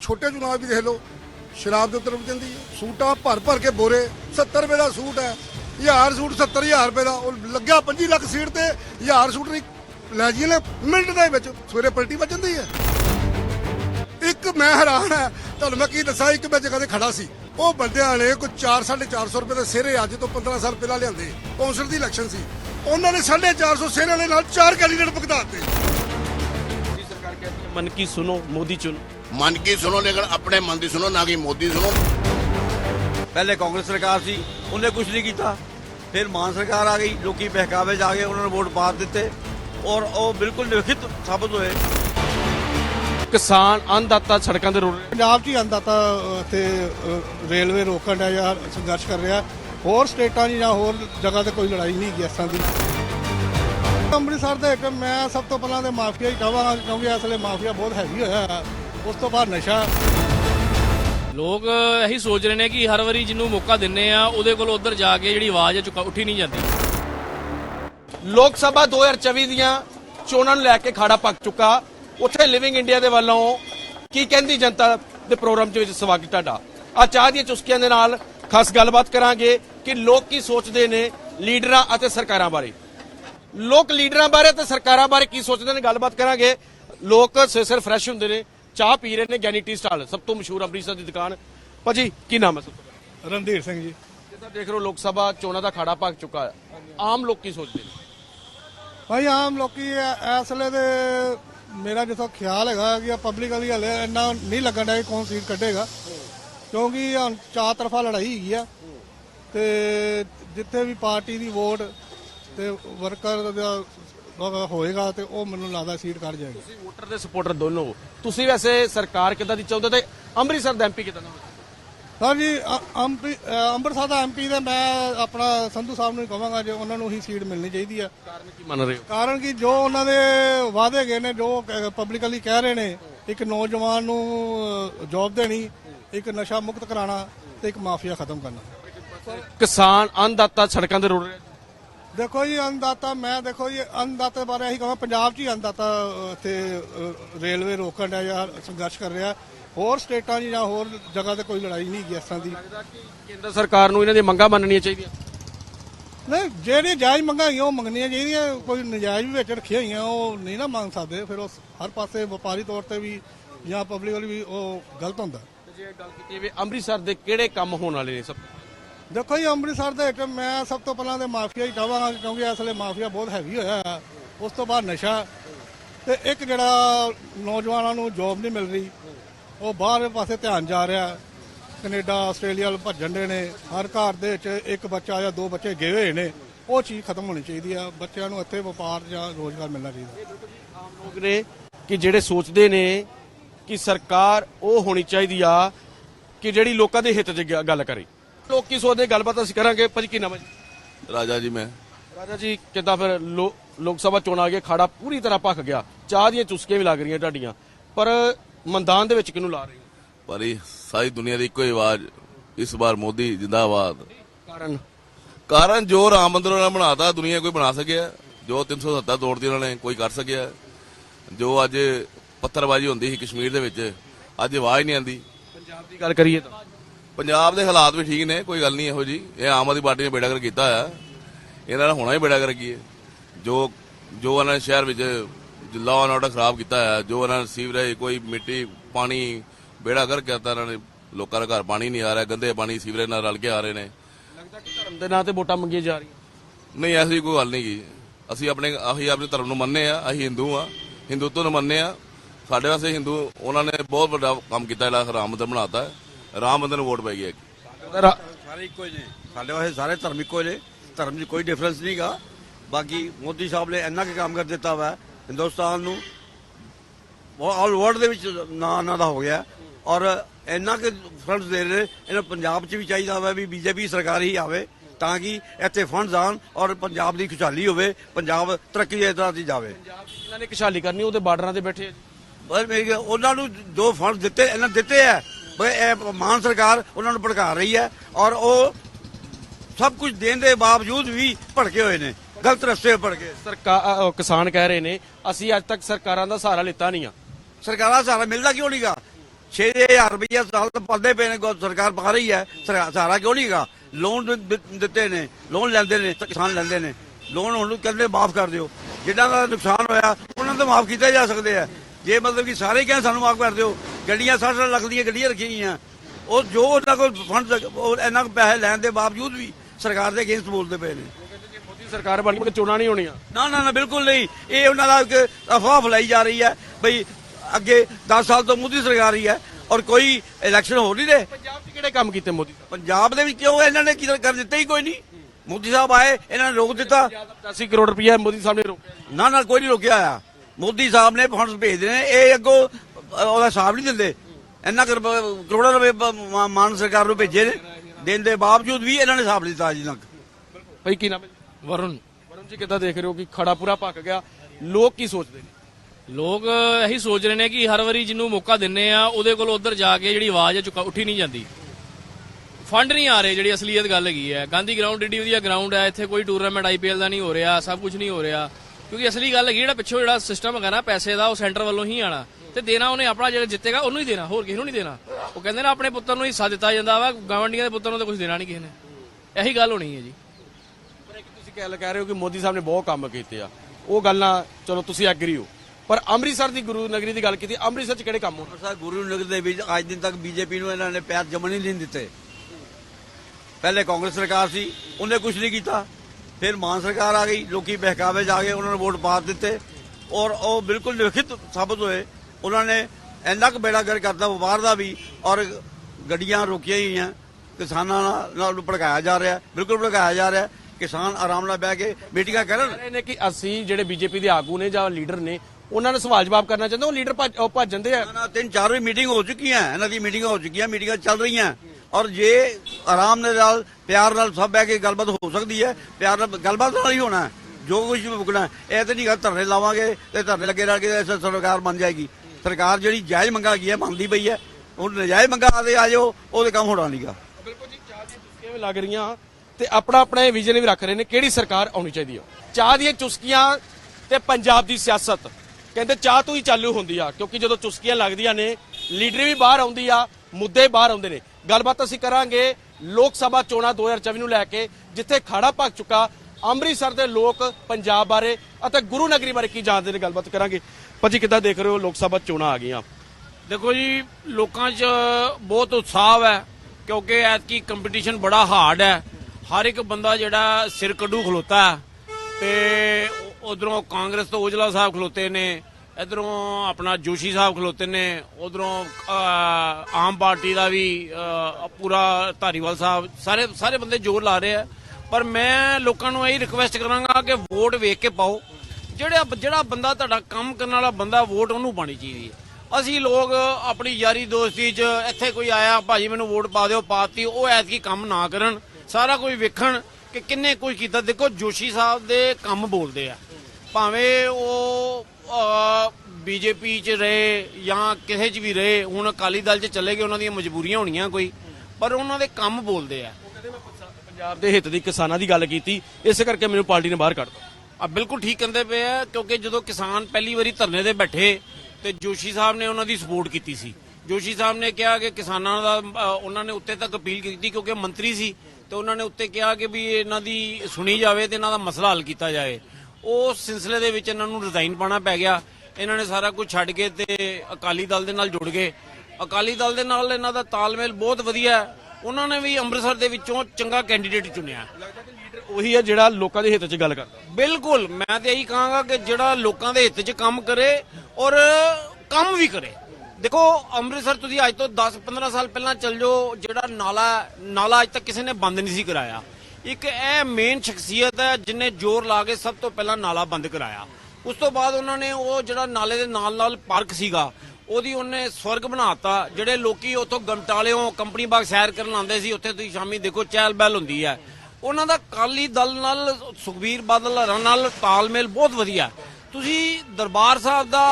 ਛੋਟੇ ਚੁਣਾਵ ਵੀ ਦੇਖ ਲਓ, ਸ਼ਰਾਬ ਦੇ ਉੱਤੇ ਜਾਂਦੀ ਹੈ, ਸੂਟਾਂ ਭਰ ਭਰ ਕੇ ਬੋਰੇ 70 ਰੁਪਏ ਦਾ ਸੂਟ ਹੈ, ਹਜ਼ਾਰ ਸੂਟ 70000 ਰੁਪਏ ਦਾ, ਉਹ ਲੱਗਿਆ 25 ਲੱਖ ਸੀਟ ਤੇ ਹਜ਼ਾਰ ਸੂਟ ਨਹੀਂ, ਲੈ ਜੀ ਨੇ ਮਿੰਟ ਦੇ ਵਿੱਚ, ਸਵੇਰੇ ਪਲਟੀ ਵੱਜਦੀ ਹੈ। ਇੱਕ ਮੈਂ ਹੈਰਾਨ ਹਾਂ, ਤੁਹਾਨੂੰ ਮੈਂ ਕੀ ਦੱਸਾਂ, ਇੱਕ ਮੈਂ ਜਗ੍ਹਾ ਤੇ ਖੜਾ ਸੀ, ਉਹ ਬੰਦਿਆਂ ਨੇ ਕੋਈ 4 450 ਰੁਪਏ ਦੇ ਸਿਰੇ ਅੱਜ ਤੋਂ 15 ਸਾਲ ਪਹਿਲਾਂ ਲਿਆਂਦੇ ਕੌਂਸਲ ਦੀ ਇਲੈਕਸ਼ਨ ਸੀ, ਉਹਨਾਂ ਨੇ 450 ਸਿਰੇ ਦੇ ਨਾਲ ਚਾਰ ਕੈਂਡੀਡੇਟ ਭੁਗਤਾ ਦਿੱਤੇ। ਮਨ ਕੀ ਸੁਣੋ, ਮੋਦੀ ਚੁਣੋ। ਮਨ ਕੀ ਸੁਣੋ ਲੇਕਿਨ ਆਪਣੇ ਮਨ ਦੀ ਸੁਣੋ ਨਾ ਕਿ ਮੋਦੀ ਸੁਣੋ। ਪਹਿਲੇ ਕਾਂਗਰਸ ਸਰਕਾਰ ਸੀ ਉਹਨੇ ਕੁਝ ਨਹੀਂ ਕੀਤਾ। ਫਿਰ ਮਾਨ ਸਰਕਾਰ ਆ ਗਈ ਲੋਕੀ ਬਹਿਕਾਵੇ ਜਾ ਕੇ ਉਹਨਾਂ ਨੇ ਵੋਟ ਪਾ ਦਿੱਤੇ ਔਰ ਉਹ ਬਿਲਕੁਲ ਨਿਖਿਤ ਸਾਬਤ ਹੋਏ। ਕਿਸਾਨ ਅੰਨਦਾਤਾ ਸੜਕਾਂ ਦੇ ਰੋਲ ਪੰਜਾਬ 'ਚ ਹੀ ਅੰਦਾਤਾ ਤੇ ਰੇਲਵੇ ਰੋਕਣ ਦਾ ਜਾਂ ਸੰਘਰਸ਼ ਕਰ ਰਿਹਾ। ਹੋਰ ਸਟੇਟਾਂ 'ਚ ਜਾਂ ਹੋਰ ਜਗ੍ਹਾ ਤੇ ਕੋਈ ਲੜਾਈ ਨਹੀਂ ਗੈਸਾਂ ਦੀ। ਅੰਮ੍ਰਿਤਸਰ ਦੇ ਇੱਕ ਮੈਂ ਸਭ ਤੋਂ ਪਹਿਲਾਂ ਤੇ ਮਾਫੀਆ ਹੀ ਕਹਾਂਗਾ ਕਿਉਂਕਿ ਇਸ ਵੇਲੇ ਮਾਫੀਆ ਬਹੁਤ ਹੈਵੀ ਹੋਇਆ। ਉਸ ਤੋਂ ਬਾਅਦ ਨਸ਼ਾ। ਲੋਕ ਇਹੀ ਸੋਚ ਰਹੇ ਨੇ ਕਿ ਹਰ ਵਾਰੀ ਜਿਹਨੂੰ ਮੌਕਾ ਦਿੰਨੇ ਆ ਉਹਦੇ ਕੋਲ ਉਧਰ ਜਾ ਕੇ ਜਿਹੜੀ ਆਵਾਜ਼ ਹੈ ਚੁੱਕਾ ਉੱਠੀ ਨਹੀਂ ਜਾਂਦੀ। ਲੋਕ ਸਭਾ 2024 ਦੀਆਂ ਚੋਣਾਂ ਨੂੰ ਲੈ ਕੇ ਖਾੜਾ ਪੱਕ ਚੁੱਕਾ। ਉੱਥੇ ਲਿਵਿੰਗ ਇੰਡੀਆ ਦੇ ਵੱਲੋਂ ਕੀ ਕਹਿੰਦੀ ਜਨਤਾ ਦੇ ਪ੍ਰੋਗਰਾਮ ਦੇ ਵਿੱਚ ਸਵਾਗਤ ਤੁਹਾਡਾ? ਆ ਚਾਹ ਦੀਆਂ ਚੁਸਕੀਆਂ ਦੇ ਨਾਲ ਖਾਸ ਗੱਲਬਾਤ ਕਰਾਂਗੇ ਕਿ ਲੋਕ ਕੀ ਸੋਚਦੇ ਨੇ ਲੀਡਰਾਂ ਅਤੇ ਸਰਕਾਰਾਂ ਬਾਰੇ। ਲੋਕ ਲੀਡਰਾਂ ਬਾਰੇ ਤੇ ਸਰਕਾਰਾਂ ਬਾਰੇ ਕੀ ਸੋਚਦੇ ਨੇ ਗੱਲਬਾਤ ਕਰਾਂਗੇ। ਲੋਕ ਸਵੇਰ ਸਵੇਰ ਫਰੈਸ਼ ਹੁੰਦੇ ਨੇ। ਚਾਹ ਪੀ ਰਹੇ ਨੇ ਗਿਆਨੀ ਟੀ ਸਟਾਲ ਸਭ ਤੋਂ ਮਸ਼ਹੂਰ ਅੰਮ੍ਰਿਤਸਰ ਦੀ ਦੁਕਾਨ। ਭਾਜੀ ਕੀ ਨਾਮ ਹੈ ਸਭ ਤੋਂ? ਰਣਧੀਰ ਸਿੰਘ ਜੀ। ਜਿੱਦਾਂ ਦੇਖ ਰਹੇ ਹੋ ਲੋਕ ਸਭਾ ਚੋਣਾਂ ਦਾ ਖਾੜਾ ਪੱਕ ਚੁੱਕਾ ਹੈ। ਆਮ ਲੋਕ ਕੀ ਸੋਚਦੇ ਨੇ? ਭਾਈ ਆਮ ਲੋਕੀ ਐ- ਇਸ ਵੇਲੇ ਦੇ ਮੇਰਾ ਜਿੱਥੋਂ ਖਿਆਲ ਹੈਗਾ ਕਿ ਪਬਲਿਕ ਵਾਲੀ ਹਲੇ ਇੰਨਾ ਨਹੀਂ ਲੱਗਣ ਡਿਆ ਕਿ ਕੌਣ ਸੀਟ ਕੱਢੇਗਾ। ਕਿਉਂਕਿ ਹੁਣ ਚਾਰ ਤਰਫਾ ਲੜਾਈ ਹੈਗੀ ਆ। ਤੇ ਜਿੱਥੇ ਵੀ ਪਾਰਟੀ ਦੀ ਵੋਟ ਤੇ ਵਰਕਰ ਦਾ ਹੋਏਗਾ ਤੇ ਉਹ ਮੈਨੂੰ ਲੱਗਦਾ ਸੀਟ ਕੱਢ ਜਾਏਗਾ। ਤੁਸੀਂ ਵੋਟਰ ਦੇ ਸਪੋਰਟਰ ਦੋਨੋਂ ਹੋ। ਤੁਸੀਂ ਵੈਸੇ ਸਰਕਾਰ ਕਿੱਦਾਂ ਦੀ ਚਾਹੁੰਦੇ ਤੇ ਅੰਮ੍ਰਿਤਸਰ ਦਾ ਐਮਪੀ ਕਿੱਦਾਂ ਦਾ? ਸਰ ਜੀ ਅ- ਐਮਪੀ ਅ, ਅੰਮ੍ਰਿਤਸਰ ਦਾ ਐਮਪੀ ਦੇ ਮੈਂ ਆਪਣਾ ਸੰਧੂ ਸਾਹਿਬ ਨੂੰ ਹੀ ਕਹਾਂਗਾ ਜੇ ਉਹਨਾਂ ਨੂੰ ਹੀ ਸੀਟ ਮਿਲਣੀ ਚਾਹੀਦੀ ਆ। ਕਾਰਨ ਕੀ ਮੰਨ ਰਹੇ ਹੋ? ਕਾਰਨ ਕਿ ਜੋ ਉਹਨਾਂ ਦੇ ਵਾਅਦੇ ਗਏ ਨੇ ਜੋ ਪਬਲਿਕਲੀ ਕਹਿ ਰਹੇ ਨੇ ਇੱਕ ਨੌਜਵਾਨ ਨੂੰ ਜੌਬ ਦੇਣੀ ਇੱਕ ਨਸ਼ਾ ਮੁਕਤ ਕਰਾਉਣਾ ਤੇ ਇੱਕ ਮਾਫੀਆ ਖਤਮ ਕਰਨਾ। ਕਿਸਾਨ ਅੰਨਦਾਤਾ ਸੜਕਾਂ ਤੇ ਰੁਲ ਰਹੇ। ਦੇਖੋ ਜੀ ਅੰਨਦਾਤਾ ਮੈਂ ਦੇਖੋ ਜੀ ਅੰਨਦਾਤਾ ਬਾਰੇ ਇਹੀ ਕਹਾਂ ਪੰਜਾਬ 'ਚ ਹੀ ਅੰਨਦਾਤਾ ਅ, ਇੱਥੇ ਰੇਲਵੇ ਰੋਕਣ ਦਾ ਜਾਂ ਸੰਘਰਸ਼ ਕਰ ਰਿਹਾ। ਹੋਰ ਸਟੇਟਾਂ 'ਚ ਜਾਂ ਹੋਰ ਜਗ੍ਹਾ ਤੇ ਕੋਈ ਲੜਾਈ ਨਹੀਂ ਹੈਗੀ ਇਸ ਤਰ੍ਹਾਂ ਦੀ। ਲੱਗਦਾ ਕਿ ਕੇਂਦਰ ਸਰਕਾਰ ਨੂੰ ਇਹਨਾਂ ਦੀਆਂ ਮੰਗਾਂ ਮੰਨਣੀਆਂ ਚਾਹੀਦੀਆਂ। ਨਹੀਂ ਜਿਹੜੀ ਜਾਇਜ਼ ਮੰਗਾਂ ਹੈਗੀਆਂ ਉਹ ਮੰਗਣੀਆਂ ਚਾਹੀਦੀਆਂ। ਕੋਈ ਨਜਾਇਜ਼ ਵੀ ਵਿੱਚ ਰੱਖੀਆਂ ਹੋਈਆਂ ਉਹ ਨਹੀਂ ਨਾ ਮੰਗ ਸਕਦੇ। ਫਿਰ ਉਹ ਹਰ ਪਾਸੇ ਵਪਾਰੀ ਤੌਰ ਤੇ ਵੀ ਜਾਂ ਪਬਲਿਕ ਵਾਲੀ ਵੀ ਉਹ ਗਲਤ ਹੁੰਦਾ। ਜੇ ਗੱਲ ਕੀਤੀ ਜਾਵੇ ਅੰਮ੍ਰਿਤਸਰ ਦੇ ਕਿਹੜੇ ਕੰਮ ਹੋਣ ਵਾਲੇ ਨੇ ਸਭ ਦੇਖੋ ਜੀ, ਅੰਮ੍ਰਿਤਸਰ ਦੇ ਵਿੱਚ ਮੈਂ ਸਭ ਤੋਂ ਪਹਿਲਾਂ ਤੇ ਮਾਫੀਆ ਹੀ ਕਹਾਂਗਾ ਕਿਉਂਕਿ ਇਸ ਵੇਲੇ ਮਾਫੀਆ ਬਹੁਤ ਹੈਵੀ ਹੋਇਆ ਹੈ। ਉਸ ਤੋਂ ਬਾਅਦ ਨਸ਼ਾ ਤੇ ਇੱਕ ਜਿਹੜਾ ਨੌਜਵਾਨਾਂ ਨੂੰ ਜੌਬ ਨਹੀਂ ਮਿਲ ਰਹੀ, ਉਹ ਬਾਹਰ ਪਾਸੇ ਧਿਆਨ ਜਾ ਰਿਹਾ। ਕੈਨੇਡਾ, ਆਸਟ੍ਰੇਲੀਆ ਵੱਲ ਭੱਜਣ ਦੇ ਨੇ, ਹਰ ਘਰ ਦੇ ਵਿੱਚ ਇੱਕ ਬੱਚਾ ਜਾਂ ਦੋ ਬੱਚੇ ਗਏ ਹੋਏ ਨੇ, ਉਹ ਚੀਜ਼ ਖਤਮ ਹੋਣੀ ਚਾਹੀਦੀ ਆ। ਬੱਚਿਆਂ ਨੂੰ ਇੱਥੇ ਵਪਾਰ ਜਾਂ ਰੋਜ਼ਗਾਰ ਮਿਲਣਾ ਚਾਹੀਦਾ। ਆਮ ਲੋਕ ਨੇ ਕਿ ਜਿਹੜੇ ਸੋਚਦੇ ਨੇ ਕਿ ਸਰਕਾਰ ਉਹ ਹੋਣੀ ਚਾਹੀਦੀ ਆ ਕਿ ਜਿਹੜੀ ਲੋਕਾਂ ਦੇ ਹਿੱਤ 'ਚ ਗੱਲ ਕਰੇ। ਲੋਕ ਕੀ ਸੋਚਦੇ? ਗੱਲਬਾਤ ਅਸੀਂ ਕਰਾਂਗੇ। ਭਾਜੀ ਕੀ ਨਾਮ ਜੀ? ਰਾਜਾ ਜੀ ਮੈਂ। ਰਾਜਾ ਜੀ ਕਿੱਦਾਂ ਫਿਰ ਲੋਕ ਸਭਾ ਚੋਣ ਆ ਗਏ ਖਾੜਾ ਪੂਰੀ ਤਰ੍ਹਾਂ ਭੱਖ ਗਿਆ। ਚਾਹ ਦੀਆਂ ਚੁਸਕੀਆਂ ਵੀ ਲੱਗ ਰਹੀਆਂ ਤੁਹਾਡੀਆਂ। ਪਰ ਮੰਦਾਨ ਦੇ ਵਿੱਚ ਕਿਹਨੂੰ ਲਾ ਰਹੇ ਪਰ ਇਹ ਸਾਰੀ ਦੁਨੀਆ ਦੀ ਇੱਕੋ ਆਵਾਜ਼ ਇਸ ਵਾਰ ਮੋਦੀ ਜਿੰਦਾਬਾਦ। ਕਾਰਨ? ਕਾਰਨ ਜੋ ਰਾਮ ਮੰਦਿਰ ਉਹਨਾਂ ਨੇ ਬਣਾਤਾ ਦੁਨੀਆ ਕੋਈ ਬਣਾ ਸਕਿਆ। ਜੋ 370 ਤੋੜਦੀ ਉਹਨਾਂ ਨੇ ਕੋਈ ਕਰ ਸਕਿਆ। ਜੋ ਅੱਜ ਪੱਥਰਬਾਜ਼ੀ ਹੁੰਦੀ ਸੀ ਕਸ਼ਮੀਰ ਦੇ ਵਿੱਚ ਅੱਜ ਆਵਾਜ਼ ਨਹੀਂ ਆਂਦੀ ਪੰਜਾਬ ਦੀ ਗੱਲ ਕਰੀਏ ਤਾਂ। ਪੰਜਾਬ ਦੇ ਹਾਲਾਤ ਵੀ ਠੀਕ ਨੇ ਕੋਈ ਗੱਲ ਨਹੀਂ ਇਹੋ ਜੀ ਇਹ ਆਮ ਆਦਮੀ ਪਾਰਟੀ ਨੇ ਬੇੜਾ ਕਰ ਕੀਤਾ ਹੋਇਆ। ਇਹਨਾਂ ਦਾ ਹੋਣਾ ਹੀ ਬੇੜਾ ਕਰ ਕੀ ਹੈ। ਜੋ ਜੋ ਉਹਨਾਂ ਨੇ ਸ਼ਹਿਰ ਵਿੱਚ ਲਾਅ ਐਂਡ ਆਰਡਰ ਖਰਾਬ ਕੀਤਾ ਹੈ ਜੋ ਉਹਨਾਂ ਨੇ ਸੀਵਰੇਜ ਕੋਈ ਮਿੱਟੀ ਪਾਣੀ ਬੇੜਾ ਕਰ ਕੀਤਾ ਇਹਨਾਂ ਨੇ ਲੋਕਾਂ ਦੇ ਘਰ ਪਾਣੀ ਨਹੀਂ ਆ ਰਿਹਾ ਗੰਦੇ ਪਾਣੀ ਸੀਵਰੇਜ ਨਾਲ ਰਲ ਕੇ ਆ ਰਹੇ ਨੇ। ਲੱਗਦਾ ਕਿ ਧਰਮ ਦੇ ਨਾਂ ਤੇ ਵੋਟਾਂ ਮੰਗੀਆਂ ਜਾ ਰਹੀਆਂ। ਨਹੀਂ ਐਸੀ ਕੋਈ ਗੱਲ ਨਹੀਂ ਗੀ। ਅਸੀਂ ਆਪਣੇ ਅਸੀਂ ਆਪਣੇ ਧਰਮ ਨੂੰ ਮੰਨਦੇ ਆ ਅਸੀਂ ਹਿੰਦੂ ਆ ਹਿੰਦੂਤਵ ਨੂੰ ਮੰਨਦੇ ਆ ਸਾਡੇ ਵਾਸਤੇ ਹਿੰਦੂ ਉਹਨਾਂ ਨੇ ਬਹੁਤ ਵੱਡਾ ਕੰਮ ਕੀਤਾ ਜਿਹੜਾ ਰਾਮ ਮੰਦਿਰ ਬਣਾਤਾ ਹੈ। ਰਾਮ ਮੰਦਿਰ ਨੂੰ ਵੋਟ ਪੈ ਗਈ ਹੈ ਸਾਰੇ ਇੱਕੋ ਹੀ ਨੇ। ਸਾਡੇ ਵਾਸਤੇ ਸਾਰੇ ਧਰਮ ਇੱਕੋ ਨੇ। ਧਰਮ 'ਚ ਕੋਈ ਡਿਫਰੈਂਸ ਨਹੀਂਗਾ ਬਾਕੀ ਮੋਦੀ ਸਾਹਿਬ ਨੇ ਇੰਨਾ ਕੁ ਕੰਮ ਕਰ ਦਿੱਤਾ ਵਾ ਹਿੰਦੁਸਤਾਨ ਨੂੰ। ਉਹ ਆਲ ਵਰਲਡ ਦੇ ਵਿੱਚ ਨਾਂ ਉਹਨਾਂ ਦਾ ਹੋ ਗਿਆ। ਔਰ ਇੰਨਾ ਕਿ ਫੰਡਸ ਦੇ ਰਹੇ ਨੇ। ਇਹਨਾਂ ਪੰਜਾਬ 'ਚ ਵੀ ਚਾਹੀਦਾ ਵਾ ਵੀ ਬੀਜੇਪੀ ਸਰਕਾਰ ਹੀ ਆਵੇ ਤਾਂ ਕਿ ਇੱਥੇ ਫੰਡਸ ਆਣ ਔਰ ਪੰਜਾਬ ਦੀ ਖੁਸ਼ਹਾਲੀ ਹੋਵੇ ਪੰਜਾਬ ਤਰੱਕੀ ਦੇ ਤਰ੍ਹਾਂ ਦੀ ਜਾਵੇ। ਜਿਨ੍ਹਾਂ ਨੇ ਖੁਸ਼ਹਾਲੀ ਕਰਨੀ ਉਹਦੇ ਬਾਰਡਰਾਂ ਤੇ ਬੈਠੇ ਆ ਜੀ। ਬਸ ਮੇਰੀ ਗੱਲ- ਉਹਨਾਂ ਨੂੰ ਜੋ ਫੰਡ ਦਿੱਤੇ ਇਹਨਾਂ ਦਿੱਤੇ ਆ। ਇਹ ਮਾਨ ਸਰਕਾਰ ਉਹਨਾਂ ਨੂੰ ਭੜਕਾ ਰਹੀ ਹੈ ਔਰ ਉਹ ਸਭ ਕੁਝ ਦੇਣ ਦੇ ਬਾਵਜੂਦ ਵੀ ਭੜਕੇ ਹੋਏ ਨੇ ਗਲਤ ਰਸਤੇ ਭੜਕੇ। ਸਰਕਾਰ ਕਿਸਾਨ ਕਹਿ ਰਹੇ ਨੇ ਅਸੀਂ ਅੱਜ ਤੱਕ ਸਰਕਾਰਾਂ ਦਾ ਸਹਾਰਾ ਲਿੱਤਾ ਨਹੀਂ ਆ। ਸਰਕਾਰਾਂ ਦਾ ਸਹਾਰਾ ਮਿਲਦਾ ਕਿਉਂ ਨਹੀਂਗਾ 6000 ਰੁਪਏ ਸਾਲ ਦਾ ਪਾਉਂਦੇ ਪਏ ਨੇ ਸਰਕਾਰ ਪਾ ਰਹੀ ਹੈ ਸਰਕਾਰ- ਸਾਰਾ ਕਿਉਂ ਨਹੀਂਗਾ ਲੋਨ ਦਿ- ਦਿ- ਦਿੱਤੇ ਨੇ ਲੋਨ ਲੈਂਦੇ ਨੇ ਕਿਸਾਨ ਲੈਂਦੇ ਨੇ। ਲੋਨ ਹੁਣ ਕਹਿੰਦੇ ਮਾਫ ਕਰ ਦਿਓ। ਜਿਨ੍ਹਾਂ ਦਾ ਨੁਕਸਾਨ ਹੋਇਆ ਉਹਨਾਂ ਨੂੰ ਮਾਫ ਕੀਤੇ ਜਾ ਸਕਦੇ ਆ। ਜੇ ਮਤਲਬ ਕਿ ਸਾਰੇ ਕਹਿੰਦੇ ਸਾਨੂੰ ਮਾਫ ਕਰ ਦਿਓ ਗੱਡੀਆਂ 60 ਲੱਖ ਦੀਆਂ ਗੱਡੀਆਂ ਰੱਖੀਆਂ ਗਈਆਂ। ਉਹ ਜੋ ਉਹਨਾਂ ਕੋਲ ਫੰਡ ਉਹ ਇੰਨਾ ਕੁ ਪੈਸੇ ਲੈਣ ਦੇ ਬਾਵਜੂਦ ਵੀ ਸਰਕਾਰ ਦੇ ਅਗੇਂਸਟ ਬੋਲਦੇ ਪਏ ਨੇ। ਸਰਕਾਰ ਬਣ ਕੇ ਚੋਣਾਂ ਨਹੀਂ ਹੋਣੀਆਂ। ਨਾ ਨਾ ਨਾ ਬਿਲਕੁਲ ਨਹੀਂ। ਇਹ ਉਹਨਾਂ ਦਾ ਅਫਵਾਹ ਫੈਲਾਈ ਜਾ ਰਹੀ ਹੈ ਬਈ ਅੱਗੇ 10 ਸਾਲ ਤੋਂ ਮੋਦੀ ਸਰਕਾਰ ਹੀ ਹੈ ਔਰ ਕੋਈ ਇਲੈਕਸ਼ਨ ਹੋ ਨਹੀਂ ਰਹੇ। ਪੰਜਾਬ 'ਚ ਕਿਹੜੇ ਕੰਮ ਕੀਤੇ ਮੋਦੀ ਸਾਹਿਬ? ਪੰਜਾਬ ਦੇ ਵਿੱਚ ਕਿਉਂ ਇਹਨਾਂ ਨੇ ਕੀ ਕਰ ਦਿੱਤਾ ਹੀ ਕੋਈ ਨਹੀਂ। ਮੋਦੀ ਸਾਹਿਬ ਆਏ ਇਹਨਾਂ ਨੇ ਰੋਕ ਦਿੱਤਾ। 80 ਕਰੋੜ ਰੁਪਏ ਮੋਦੀ ਸਾਹਿਬ ਨੇ ਰੋਕਿਆ। ਨਾ ਨਾ ਕੋਈ ਨਹੀਂ ਰੋਕਿਆ ਆ ਮੋਦੀ ਸਾਹਿਬ ਨੇ ਫੰਡਸ ਭੇਜਦੇ ਨੇ ਇਹ ਅੱਗੋਂ ਉਹਦਾ ਹਿਸਾਬ ਨਹੀਂ ਦਿੰਦੇ। ਇੰਨਾ ਕਰੋੜਾਂ ਰੁਪਏ ਬ- ਮਾਨ ਸਰਕਾਰ ਨੂੰ ਭੇਜੇ ਨੇ ਦੇਣ ਦੇ ਬਾਵਜੂਦ ਵੀ ਇਹਨਾਂ ਨੇ ਹਿਸਾਬ ਨਹੀਂ ਦਿੱਤਾ ਤੱਕ ਭਾਈ ਕੀ ਨਾਮ ਹੈ ਜੀ? ਵਰੁਣ। ਵਰੁਣ ਜੀ ਕਿੱਦਾਂ ਦੇਖ ਰਹੇ ਹੋ ਕਿ ਖੜਾ ਪੂਰਾ ਪੱਕ ਗਿਆ? ਲੋਕ ਕੀ ਸੋਚਦੇ ਨੇ? ਲੋਕ ਇਹੀ ਸੋਚ ਰਹੇ ਨੇ ਕਿ ਹਰ ਵਾਰੀ ਜਿਹਨੂੰ ਮੌਕਾ ਦਿੰਨੇ ਆ ਉਹਦੇ ਕੋਲ ਉਧਰ ਜਾ ਕੇ ਜਿਹੜੀ ਆਵਾਜ਼ ਹੈ ਚੁੱਕਾ ਉੱਠੀ ਨਹੀਂ ਜਾਂਦੀ। ਫੰਡ ਨਹੀਂ ਆ ਰਹੇ ਜਿਹੜੀ ਅਸਲੀਅਤ ਗੱਲ ਹੈਗੀ ਹੈ। ਗਾਂਧੀ ਗਰਾਊਂਡ ਏਡੀ ਵਧੀਆ ਗਰਾਊਂਡ ਹੈ ਇੱਥੇ ਕੋਈ ਟੂਰਨਾਮੈਂਟ ਆਈਪੀਐਲ ਦਾ ਨਹੀਂ ਹੋ ਰਿਹਾ ਸਭ ਕੁਝ ਨਹੀਂ ਹੋ ਰਿਹਾ। ਕਿਉਂਕਿ ਅਸਲੀ ਗੱਲ ਹੈਗੀ ਜਿਹੜਾ ਪਿੱਛੋਂ ਜਿਹੜਾ ਸਿਸਟਮ ਹੈਗਾ ਨਾ ਪੈਸੇ ਦਾ ਉਹ ਸੈਂਟਰ ਵੱਲੋਂ ਹੀ ਆਣਾ। ਤੇ ਦੇਣਾ ਉਹਨੇ ਆਪਣਾ ਜਿਹੜਾ ਜਿੱਤੇਗਾ ਉਹਨੂੰ ਹੀ ਦੇਣਾ ਹੋਰ ਕਿਸੇ ਨੂੰ ਨਹੀਂ ਦੇਣਾ। ਉਹ ਕਹਿੰਦੇ ਨਾ ਆਪਣੇ ਪੁੱਤਰ ਨੂੰ ਹਿੱਸਾ ਦਿੱਤਾ ਜਾਂਦਾ ਵਾ ਗਵੰਡੀਆਂ ਦੇ ਪੁੱਤਰ ਨੂੰ ਤਾਂ ਕੁਝ ਦੇਣਾ ਨਹੀਂ ਕਿਸੇ ਨੇ। ਇਹੀ ਗੱਲ ਹੋਣੀ ਹੈ ਜੀ। ਪਰ ਇੱਕ ਤੁਸੀਂ ਕਹਿ ਕਹਿ ਰਹੇ ਹੋ ਕਿ ਮੋਦੀ ਸਾਹਿਬ ਨੇ ਬਹੁਤ ਕੰਮ ਕੀਤੇ ਆ। ਉਹ ਗੱਲਾਂ ਚਲੋ ਤੁਸੀਂ ਐਗਰੀ ਹੋ। ਪਰ ਅੰਮ੍ਰਿਤਸਰ ਦੀ ਗੁਰੂ ਨਗਰੀ ਦੀ ਗੱਲ ਕੀਤੀ ਅੰਮ੍ਰਿਤਸਰ 'ਚ ਕਿਹੜੇ ਕੰਮ ਹੋਣ? ਸਰ ਗੁਰੂ ਨਗਰ ਦੇ ਵਿੱਚ ਅੱਜ ਦਿਨ ਤੱਕ ਬੀਜੇਪੀ ਨੂੰ ਇਹਨਾਂ ਨੇ ਪੈਰ ਜਮਣ ਹੀ ਨਹੀਂ ਦਿੱਤੇ। ਪਹਿਲੇ ਕਾਂਗਰਸ ਸਰਕਾਰ ਸੀ ਉਹਨੇ ਕੁਝ ਨਹੀਂ ਕੀਤਾ। ਫਿਰ ਮਾਨ ਸਰਕਾਰ ਆ ਗਈ ਲੋਕੀ ਬਹਿਕਾਵੇ ਜਾ ਕੇ ਉਹਨਾਂ ਨੂੰ ਵੋਟ ਪਾ ਦਿੱਤੇ ਔਰ ਉਹ ਬਿਲਕੁਲ ਨਿਰਖਿਤ ਸਾਬਤ ਹੋਏ। ਉਹਨਾਂ ਨੇ ਇੰਨਾ ਕੁ ਬੇੜਾ ਗਰ ਕਰਦਾ ਵਪਾਰ ਦਾ ਵੀ ਔਰ ਗੱਡੀਆਂ ਰੋਕੀਆਂ ਹੀ ਆ ਕਿਸਾਨਾਂ ਨਾਲ- ਭੜਕਾਇਆ ਜਾ ਰਿਹਾ ਬਿਲਕੁਲ ਭੜਕਾਇਆ ਜਾ ਰਿਹਾ। ਕਿਸਾਨ ਆਰਾਮ ਨਾਲ ਬਹਿ ਕੇ ਮੀਟਿੰਗਾਂ ਕਰਨ। ਰਹੇ ਨੇ ਕਿ ਅਸੀਂ ਜਿਹੜੇ ਬੀਜੇਪੀ ਦੇ ਆਗੂ ਨੇ ਜਾਂ ਲੀਡਰ ਨੇ ਉਹਨਾਂ ਨੂੰ ਸਵਾਲ ਜਵਾਬ ਕਰਨਾ ਚਾਹੁੰਦੇ ਉਹ ਲੀਡਰ ਭੱਜ ਜਾਂਦੇ ਆ। ਤਿੰਨ ਚਾਰ ਵੀ ਮੀਟਿੰਗ ਹੋ ਚੁੱਕੀਆਂ ਇਹਨਾਂ ਦੀ ਮੀਟਿੰਗਾਂ ਹੋ ਚੁੱਕੀਆਂ ਮੀਟਿੰਗਾਂ ਚੱਲ ਰਹੀਆਂ। ਔਰ ਜੇ ਆਰਾਮ ਦੇ ਨਾਲ, ਪਿਆਰ ਨਾਲ ਸਭ ਬਹਿ ਕੇ ਗੱਲਬਾਤ ਹੋ ਸਕਦੀ ਹੈ, ਪਿਆਰ ਨਾਲ ਗੱਲਬਾਤ ਨਾਲ ਹੀ ਹੋਣਾ ਜੋ ਕੁਝ ਵੀ ਮੁਕਣਾ ਇਹ ਤੇ ਨਹੀਂ ਗੱਲ ਧਰਨੇ ਲਾਵਾਂਗੇ ਤੇ ਧਰਨੇ ਲੱਗੇ ਰਹਿ ਕੇ ਸਰਕਾਰ ਬਣ ਜਾਏਗੀ। ਸਰਕਾਰ ਜਿਹੜੀ ਜਾਇਜ਼ ਮੰਗਾ ਗਈ ਹੈ, ਮੰਨਦੀ ਪਈ ਹੈ। ਹੁਣ ਨਜਾਇਜ਼ ਮੰਗਾ ਆਦੇ ਆ ਜਾਓ, ਉਹਦੇ ਕੰਮ ਹੋਣਾ ਨਹੀਂਗਾ ਬਿਲਕੁਲ ਜੀ, ਚਾਹ ਦੀਆਂ ਚੁਸਕੀਆਂ ਵੀ ਲੱਗ ਰਹੀਆਂ ਤੇ ਆਪਣਾ ਆਪਣਾ ਇਹ ਵਿਜ਼ਨ ਵੀ ਰੱਖ ਰਹੇ ਨੇ, ਕਿਹੜੀ ਸਰਕਾਰ ਆਉਣੀ ਚਾਹੀਦੀ ਆ ਚਾਹ ਦੀਆਂ ਚੁਸਕੀਆਂ ਤੇ ਪੰਜਾਬ ਦੀ ਸਿਆਸਤ। ਕਹਿੰਦੇ ਚਾਹ ਤੋਂ ਹੀ ਚਾਲੂ ਹੁੰਦੀ ਆ, ਕਿਉਂਕਿ ਜਦੋਂ ਚੁਸਕੀਆਂ ਲੱਗਦੀਆਂ ਨੇ, ਲੀਡਰ ਵੀ ਬਾਹਰ ਆਉਂਦੀ ਆ, ਮੁੱਦੇ ਬਾਹਰ ਆਉਂਦੇ ਨੇ। ਗੱਲਬਾਤ ਅਸੀਂ ਕਰਾਂਗੇ ਲੋਕ ਸਭਾ ਚੋਣਾਂ 2024 ਨੂੰ ਲੈ ਕੇ, ਜਿੱਥੇ ਖਾੜਾ ਭੱਗ ਚੁੱਕਾ, ਅੰਮ੍ਰਿਤਸਰ ਦੇ ਲੋਕ ਪੰਜਾਬ ਬਾਰੇ ਅਤੇ ਗੁਰੂ ਨਗਰੀ ਬਾਰੇ ਕੀ ਜਾਣਦੇ ਨੇ, ਗੱਲਬਾਤ ਕਰਾਂਗੇ। ਭਾਜੀ ਕਿੱਦਾਂ ਦੇਖ ਰਹੇ ਹੋ ਲੋਕ ਸਭਾ ਚੋਣਾਂ ਆ ਗਈਆਂ? ਦੇਖੋ ਜੀ, ਲੋਕਾਂ 'ਚ ਬਹੁਤ ਉਤਸ਼ਾਹ ਹੈ, ਕਿਉਂਕਿ ਐਤਕੀ ਕੰਪੀਟੀਸ਼ਨ ਬੜਾ ਹਾਰਡ ਹੈ। ਹਰ ਇੱਕ ਬੰਦਾ ਜਿਹੜਾ ਸਿਰ ਕੱਢੂ ਖਲੋਤਾ ਹੈ, ਤੇ ਉਧਰੋਂ ਕਾਂਗਰਸ ਤੋਂ ਔਜਲਾ ਸਾਹਿਬ ਖਲੋਤੇ ਨੇ ਇਧਰੋਂ ਆਪਣਾ ਜੋਸ਼ੀ ਸਾਹਿਬ ਖਲੋਤੇ ਨੇ, ਉਧਰੋਂ ਆਮ ਪਾਰਟੀ ਦਾ ਵੀ ਪੂਰਾ ਧਾਰੀਵਾਲ ਸਾਹਿਬ, ਸਾਰੇ ਸਾਰੇ ਬੰਦੇ ਜ਼ੋਰ ਲਾ ਰਹੇ ਆ। ਪਰ ਮੈਂ ਲੋਕਾਂ ਨੂੰ ਇਹੀ ਰਿਕੁਐਸਟ ਕਰਾਂਗਾ ਕਿ ਵੋਟ ਵੇਖ ਕੇ ਪਾਓ। ਜਿਹੜਾ ਜਿਹੜਾ ਬੰਦਾ ਤੁਹਾਡਾ ਕੰਮ ਕਰਨ ਵਾਲਾ ਬੰਦਾ, ਵੋਟ ਉਹਨੂੰ ਪਾਣੀ ਚਾਹੀਦੀ ਹੈ। ਅਸੀਂ ਲੋਕ ਆਪਣੀ ਯਾਰੀ ਦੋਸਤੀ 'ਚ ਇੱਥੇ ਕੋਈ ਆਇਆ, ਭਾਜੀ ਮੈਨੂੰ ਵੋਟ ਪਾ ਦਿਓ, ਪਾਤੀ, ਉਹ ਐਤਕੀ ਕੰਮ ਨਾ ਕਰਨ। ਸਾਰਾ ਕੋਈ ਵੇਖਣ ਕਿ ਕਿੰਨੇ ਕੁਝ ਕੀਤਾ। ਦੇਖੋ, ਜੋਸ਼ੀ ਸਾਹਿਬ ਦੇ ਕੰਮ ਬੋਲਦੇ ਆ। ਭਾਵੇਂ ਉਹ ਬੀਜੇਪੀ 'ਚ ਰਹੇ ਜਾਂ ਕਿਸੇ 'ਚ ਵੀ ਰਹੇ ਹੁਣ ਅਕਾਲੀ ਦਲ 'ਚ ਚਲੇ ਗਏ ਉਹਨਾਂ ਦੀਆਂ ਮਜਬੂਰੀਆਂ ਹੋਣੀਆਂ ਕੋਈ। ਪਰ ਉਹਨਾਂ ਦੇ ਕੰਮ ਬੋਲਦੇ ਆ। ਪੰਜਾਬ ਦੇ ਹਿੱਤ ਦੀ ਕਿਸਾਨਾਂ ਦੀ ਗੱਲ ਕੀਤੀ ਇਸੇ ਕਰਕੇ ਮੈਨੂੰ ਪਾਰਟੀ ਨੇ ਬਾਹਰ ਕੱਢਤਾ ਆ ਬਿਲਕੁਲ ਠੀਕ ਕਹਿੰਦੇ ਪਏ ਆ ਕਿਉਂਕਿ ਜਦੋਂ ਕਿਸਾਨ ਪਹਿਲੀ ਵਾਰੀ ਧਰਨੇ ਤੇ ਬੈਠੇ ਤੇ ਜੋਸ਼ੀ ਸਾਹਿਬ ਨੇ ਉਹਨਾਂ ਦੀ ਸਪੋਰਟ ਕੀਤੀ ਸੀ। ਜੋਸ਼ੀ ਸਾਹਿਬ ਨੇ ਕਿਹਾ ਕਿ ਕਿਸਾਨਾਂ ਦਾ ਉਹਨਾਂ ਨੇ ਉੱਤੇ ਤੱਕ ਅਪੀਲ ਕੀਤੀ ਕਿਉਂਕਿ ਮੰਤਰੀ ਸੀ ਤੇ ਉਹਨਾਂ ਨੇ ਉੱਤੇ ਕਿਹਾ ਕਿ ਵੀ ਇਹਨਾਂ ਦੀ ਸੁਣੀ ਜਾਵੇ ਤੇ ਇਹਨਾਂ ਦਾ ਮਸਲਾ ਹੱਲ ਕੀਤਾ ਜਾਵੇ ਉਸ ਸਿਲਸਿਲੇ ਦੇ ਵਿੱਚ ਇਹਨਾਂ ਨੂੰ ਰਿਜ਼ਾਈਨ ਪਾਣਾ ਪੈ ਗਿਆ। ਇਹਨਾਂ ਨੇ ਸਾਰਾ ਕੁਝ ਛੱਡ ਕੇ ਤੇ ਅਕਾਲੀ ਦਲ ਦੇ ਨਾਲ ਜੁੜ ਗਏ। ਅਕਾਲੀ ਦਲ ਦੇ ਨਾਲ ਇਹਨਾਂ ਦਾ ਤਾਲਮੇਲ ਬਹੁਤ ਵਧੀਆ ਹੈ। ਉਹਨਾਂ ਨੇ ਵੀ ਅੰਮ੍ਰਿਤਸਰ ਦੇ ਵਿੱਚੋਂ ਚੰਗਾ ਕੈਂਡੀਡੇਟ ਚੁਣਿਆ। ਉਹੀ ਹੈ ਜਿਹੜਾ ਲੋਕਾਂ ਦੇ ਹਿੱਤ 'ਚ ਗੱਲ ਕਰਦਾ। ਬਿਲਕੁਲ ਮੈਂ ਤੇ ਇਹੀ ਕਹਾਂਗਾ ਕਿ ਜਿਹੜਾ ਲੋਕਾਂ ਦੇ ਹਿੱਤ 'ਚ ਕੰਮ ਕਰੇ ਔਰ ਕੰਮ ਵੀ ਕਰੇ। ਦੇਖੋ ਅੰਮ੍ਰਿਤਸਰ ਤੁਸੀਂ ਅੱਜ ਤੋਂ 10-15 ਸਾਲ ਪਹਿਲਾਂ ਚੱਲ ਜਾਓ ਜਿਹੜਾ ਨਾਲਾ ਨਾਲਾ ਅੱਜ ਤੱਕ ਕਿਸੇ ਨੇ ਬੰਦ ਨਹੀਂ ਸੀ ਕਰਾਇਆ। ਇੱਕ ਇਹ ਮੇਨ ਸ਼ਖਸੀਅਤ ਹੈ ਜਿਨੇ ਜ਼ੋਰ ਲਾ ਕੇ ਸਭ ਤੋਂ ਪਹਿਲਾਂ ਨਾਲਾ ਬੰਦ ਕਰਾਇਆ। ਉਸ ਤੋਂ ਬਾਅਦ ਉਹਨਾਂ ਨੇ ਉਹ ਜਿਹੜਾ ਨਾਲੇ ਦੇ ਨਾਲ ਨਾਲ ਪਾਰਕ ਸੀਗਾ, ਉਹਦੀ ਉਹਨੇ ਸਵਰਗ ਬਣਾਤਾ, ਜਿਹੜੇ ਲੋਕੀ ਉੱਥੋਂ ਗਮਟਾਲਿਓਂ ਕੰਪਨੀ ਬਾਗ ਸੈਰ ਕਰਨ ਆਉਂਦੇ ਸੀ, ਉੱਥੇ ਤੁਸੀਂ ਸ਼ਾਮੀ ਦੇਖੋ ਚਹਿਲ ਬਹਿਲ ਹੁੰਦੀ ਹੈ। ਉਹਨਾਂ ਦਾ ਕਾਲੀ ਦਲ ਨਾਲ, ਸੁਖਬੀਰ ਬਾਦਲ ਹਰਾਂ ਨਾਲ ਤਾਲਮੇਲ ਬਹੁਤ ਵਧੀਆ। ਤੁਸੀਂ ਦਰਬਾਰ ਸਾਹਿਬ ਦਾ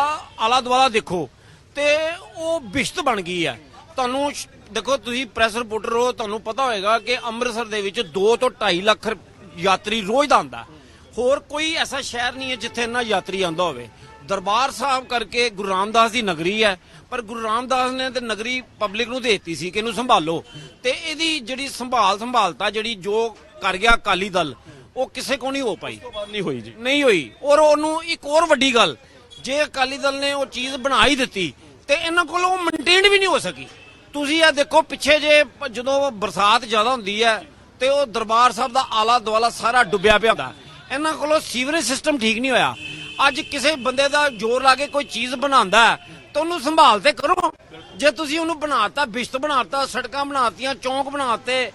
ਆਲਾ ਦੁਆਲਾ ਦੇਖੋ ਤੇ ਉਹ ਬਿਸ਼ਤ ਬਣ ਗਈ ਹੈ। ਤੁਹਾਨੂੰ ਦੇਖੋ ਤੁਸੀਂ ਪ੍ਰੈਸ ਰਿਪੋਰਟਰ ਹੋ, ਤੁਹਾਨੂੰ ਪਤਾ ਹੋਏਗਾ ਕਿ ਅੰਮ੍ਰਿਤਸਰ ਦੇ ਵਿੱਚ 2 ਤੋਂ 2.5 ਲੱਖ ਯਾਤਰੀ ਰੋਜ਼ ਦਾ ਆਉਂਦਾ। ਹੋਰ ਕੋਈ ਐਸਾ ਸ਼ਹਿਰ ਨਹੀਂ ਹੈ ਜਿੱਥੇ ਇੰਨਾ ਯਾਤਰੀ ਆਉਂਦਾ ਹੋਵੇ। ਦਰਬਾਰ ਸਾਹਿਬ ਕਰਕੇ ਗੁਰੂ ਰਾਮਦਾਸ ਦੀ ਨਗਰੀ ਹੈ ਪਰ ਗੁਰੂ ਰਾਮਦਾਸ ਨੇ ਤੇ ਨਗਰੀ ਪਬਲਿਕ ਨੂੰ ਦੇਤੀ ਸੀ ਕਿ ਇਹਨੂੰ ਸੰਭਾਲੋ। ਤੇ ਇਹਦੀ ਜਿਹੜੀ ਸੰਭਾਲ ਸੰਭਾਲਤਾ ਜਿਹੜੀ ਜੋ ਕਰ ਗਿਆ ਅਕਾਲੀ ਦਲ ਉਹ ਕਿਸੇ ਕੋ ਨਹੀਂ ਹੋ ਪਾਈ। ਨਹੀਂ ਹੋਈ ਜੀ। ਨਹੀਂ ਹੋਈ। ਔਰ ਉਹਨੂੰ ਇੱਕ ਹੋਰ ਵੱਡੀ ਗੱਲ ਜੇ ਅਕਾਲੀ ਦਲ ਨੇ ਉਹ ਚੀਜ਼ ਬਣਾ ਹੀ ਦਿੱਤੀ ਤੇ ਇਹਨਾਂ ਕੋਲ ਉਹ ਮੇਨਟੇਨ ਵੀ ਨਹੀਂ ਹੋ ਸਕੀ। ਤੁਸੀਂ ਇਹ ਦੇਖੋ ਪਿੱਛੇ ਜੇ ਜਦੋਂ ਬਰਸਾਤ ਜ਼ਿਆਦਾ ਹੁੰਦੀ ਹੈ ਤੇ ਉਹ ਦਰਬਾਰ ਸਾਹਿਬ ਦਾ ਆਲਾ ਦੁਆਲਾ ਸਾਰਾ ਡੁੱਬਿਆ ਪਿਆ ਹੁੰਦਾ। ਇਹਨਾਂ ਕੋਲੋਂ ਸੀਵਰੇਜ ਸਿਸਟਮ ਠੀਕ ਨਹੀਂ ਹੋਇਆ। ਅੱਜ ਕਿਸੇ ਬੰਦੇ ਦਾ ਜ਼ੋਰ ਲਾ ਕੇ ਕੋਈ ਚੀਜ਼ ਬਣਾਉਂਦਾ ਹੈ, ਤਾਂ ਉਹਨੂੰ ਸੰਭਾਲ ਤੇ ਕਰੋ। ਜੇ ਤੁਸੀਂ ਉਹਨੂੰ ਬਣਾਤਾ ਬਿਸ਼ਤ ਬਣਾਤਾ ਸੜਕਾਂ ਬਣਾਤੀਆਂ ਚੌਂਕ ਬਣਾਤੇ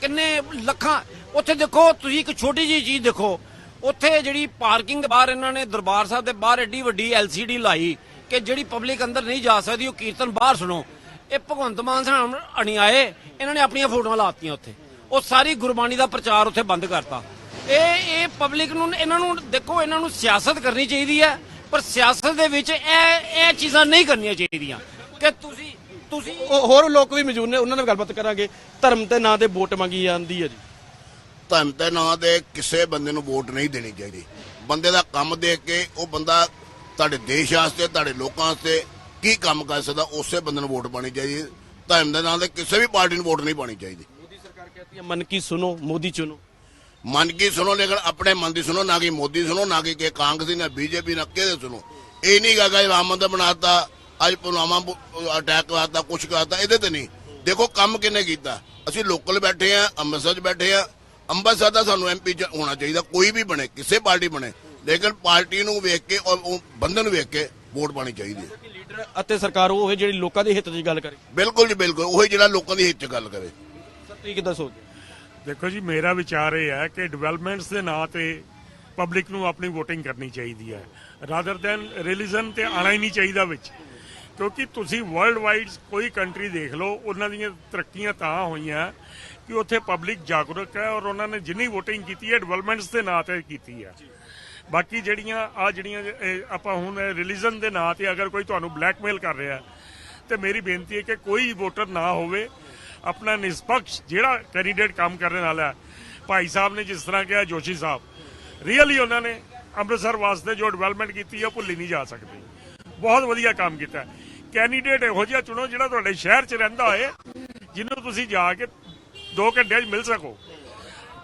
ਕਿੰਨੇ ਲੱਖਾਂ ਉੱਥੇ ਦੇਖੋ ਤੁਸੀਂ ਇੱਕ ਛੋਟੀ ਜਿਹੀ ਚੀਜ਼ ਦੇਖੋ। ਉੱਥੇ ਜਿਹੜੀ ਪਾਰਕਿੰਗ ਦੇ ਬਾਹਰ ਇਹਨਾਂ ਨੇ ਦਰਬਾਰ ਸਾਹਿਬ ਦੇ ਬਾਹਰ ਐਡੀ ਵੱਡੀ LCD ਲਾਈ ਕਿ ਜਿਹੜੀ ਪਬਲਿਕ ਅੰਦਰ ਨਹੀਂ ਜਾ ਸਕਦੀ ਉਹ ਕੀਰਤਨ ਬਾਹਰ ਸੁਣੋ। ਇਹ ਭਗਵੰਤ ਮਾਨ ਸਾਹਿਬ ਅਣੀ ਆਏ ਇਹਨਾਂ ਨੇ ਆਪਣੀਆਂ ਫੋਟੋਆਂ ਲਾਤੀਆਂ ਉੱਥੇ। ਉਹ ਸਾਰੀ ਗੁਰਬਾਣੀ ਦਾ ਪ੍ਰਚਾਰ ਉੱਥੇ ਬੰਦ ਕਰਤਾ। ਇਹ ਇਹ ਪਬਲਿਕ ਨੂੰ ਇਹਨਾਂ ਨੂੰ ਦੇਖੋ ਇਹਨਾਂ ਨੂੰ ਸਿਆਸਤ ਕਰਨੀ ਚਾਹੀਦੀ ਹੈ ਪਰ ਸਿਆਸਤ ਦੇ ਵਿੱਚ ਇਹ ਇਹ ਚੀਜ਼ਾਂ ਨਹੀਂ ਕਰਨੀਆਂ ਚਾਹੀਦੀਆਂ ਕਿ ਤੁਸੀਂ ਤੁਸੀਂ ਉਹ ਹੋਰ ਲੋਕ ਵੀ ਮੌਜੂਦ ਨੇ ਉਹਨਾਂ ਨਾਲ ਗੱਲਬਾਤ ਕਰਾਂਗੇ। ਧਰਮ ਦੇ ਨਾਂ ਤੇ ਵੋਟ ਮੰਗੀ ਜਾਂਦੀ ਹੈ ਜੀ। ਧਰਮ ਦੇ ਨਾਂ ਦੇ ਕਿਸੇ ਬੰਦੇ ਨੂੰ ਵੋਟ ਨਹੀਂ ਦੇਣੀ ਚਾਹੀਦੀ। ਬੰਦੇ ਦਾ ਕੰਮ ਦੇਖ ਕੇ ਉਹ ਬੰਦਾ ਤੁਹਾਡੇ ਦੇਸ਼ ਵਾਸਤੇ ਤੁਹਾਡੇ ਲੋਕਾਂ ਵਾਸਤੇ ਕੀ ਕੰਮ ਕਰ ਸਕਦਾ ਉਸੇ ਬੰਦੇ ਨੂੰ ਵੋਟ ਪਾਣੀ ਚਾਹੀਦੀ। ਧਰਮ ਦੇ ਨਾਂ ਤੇ ਕਿਸੇ ਵੀ ਪਾਰਟੀ ਨੂੰ ਵੋਟ ਨਹੀਂ ਪਾਣੀ ਚਾਹੀਦੀ। ਮੋਦੀ ਸਰਕਾਰ ਕਹਤੀ ਹੈ ਮਨ ਕੀ ਸੁਨੋ ਮੋਦੀ ਚੁਣੋ। ਮਨ ਕੀ ਸੁਣੋ ਲੇਕਿਨ ਆਪਣੇ ਮਨ ਦੀ ਸੁਣੋ ਨਾ ਕਿ ਮੋਦੀ ਸੁਣੋ ਨਾ ਕਿ ਕਿ ਕਾਂਗਰਸੀ ਨਾ ਬੀਜੇਪੀ ਨਾ ਕਿਹਦੇ ਸੁਣੋ। ਇਹ ਨਹੀਂ ਗਾ ਕਿ ਰਾਮ ਮੰਦਰ ਬਣਾਤਾ ਅੱਜ ਪੁਲਵਾਮਾ ਅਟੈਕ ਕਰਤਾ ਕੁਛ ਕਰਤਾ ਇਹਦੇ ਤੇ ਨਹੀਂ। ਦੇਖੋ ਕੰਮ ਕਿੰਨੇ ਕੀਤਾ? ਅਸੀਂ ਲੋਕਲ ਬੈਠੇ ਆ ਅੰਮ੍ਰਿਤਸਰ 'ਚ ਬੈਠੇ ਆ ਅੰਮ੍ਰਿਤਸਰ ਦਾ ਸਾਨੂੰ ਐਮਪੀ ਹੋਣਾ ਚਾਹੀਦਾ ਕੋਈ ਵੀ ਬਣੇ ਕਿਸੇ ਪਾਰਟੀ ਬਣੇ। ਲੇਕਿਨ ਪਾਰਟੀ ਨੂੰ ਵੇਖ ਕੇ ਔਰ ਬੰਦੇ ਨੂੰ ਵੇਖ ਕੇ ਵੋਟ ਪਾਣੀ ਚਾਹੀਦੀ ਹੈ। ਲੀਡਰ ਅਤੇ ਸਰਕਾਰ ਉਹ ਜਿਹੜੀ ਲੋਕਾਂ ਦੇ ਹਿੱਤ ਦੀ ਗੱਲ ਕਰੇ। ਬਿਲਕੁਲ ਜੀ ਬਿਲਕੁਲ ਉਹੀ ਜਿਹੜਾ ਲੋਕਾਂ ਦੀ ਹਿੱਤ 'ਚ ਗੱਲ ਕਰੇ। ਸਰ ਤੁਸੀਂ ਕਿੱਦਾਂ ਸੋਚਦੇ? ਦੇਖੋ ਜੀ, ਮੇਰਾ ਵਿਚਾਰ ਇਹ ਹੈ ਕਿ ਡਿਵੈਲਪਮੈਂਟਸ ਦੇ ਨਾਂ ਤੇ ਪਬਲਿਕ ਨੂੰ ਆਪਣੀ VOTING ਕਰਨੀ ਚਾਹੀਦੀ ਹੈ। ਰਾਦਰ ਦੈਨ ਰਿਲੀਜਨ ਤੇ ਆਣਾ ਹੀ ਨਹੀਂ ਚਾਹੀਦਾ ਵਿੱਚ। ਕਿਉਂਕਿ ਤੁਸੀਂ ਵਰਲਡ ਵਾਈਡ ਕੋਈ ਕੰਟਰੀ ਦੇਖ ਲਓ, ਉਹਨਾਂ ਦੀਆਂ ਤਰੱਕੀਆਂ ਤਾਂ ਹੋਈਆਂ ਕਿ ਉੱਥੇ ਪਬਲਿਕ ਜਾਗਰੂਕ ਹੈ ਔਰ ਉਹਨਾਂ ਨੇ ਜਿੰਨੀ VOTING ਕੀਤੀ ਹੈ ਡਿਵੈਲਪਮੈਂਟਸ ਦੇ ਨਾਂ ਤੇ ਕੀਤੀ ਹੈ। ਬਾਕੀ ਜਿਹੜੀਆਂ, ਆ ਜਿਹੜੀਆਂ ਆਪਾਂ ਹੁਣ ਰਿਲੀਜਨ ਦੇ ਨਾਂ ਤੇ ਅਗਰ ਕੋਈ ਤੁਹਾਨੂੰ ਬਲੈਕਮੇਲ ਕਰ ਰਿਹਾ ਤੇ ਮੇਰੀ ਬੇਨਤੀ ਹੈ ਕਿ ਕੋਈ ਵੋਟਰ ਨਾ ਹੋਵੇ। ਆਪਣਾ ਨਿਸ਼ਪਕਸ਼ ਜਿਹੜਾ ਕੈਂਡੀਡੇਟ ਕੰਮ ਕਰਨ ਵਾਲਾ ਹੈ। ਭਾਈ ਸਾਹਿਬ ਨੇ ਜਿਸ ਤਰ੍ਹਾਂ ਕਿਹਾ, ਜੋਸ਼ੀ ਸਾਹਿਬ ਰੀਅਲੀ ਉਹਨਾਂ ਨੇ ਅੰਮ੍ਰਿਤਸਰ ਵਾਸਤੇ ਜੋ ਡਿਵੈਲਪਮੈਂਟ ਕੀਤੀ ਹੈ ਉਹ ਭੁੱਲੀ ਨਹੀਂ ਜਾ ਸਕਦੀ। ਬਹੁਤ ਵਧੀਆ ਕੰਮ ਕੀਤਾ ਕੈਂਡੀਡੇਟ ਇਹੋ ਜਿਹਾ ਚੁਣੋ ਜਿਹੜਾ ਤੁਹਾਡੇ ਸ਼ਹਿਰ 'ਚ ਰਹਿੰਦਾ ਹੋਏ, ਜਿਹਨੂੰ ਤੁਸੀਂ ਜਾ ਕੇ 2 ਘੰਟਿਆਂ 'ਚ ਮਿਲ ਸਕੋ।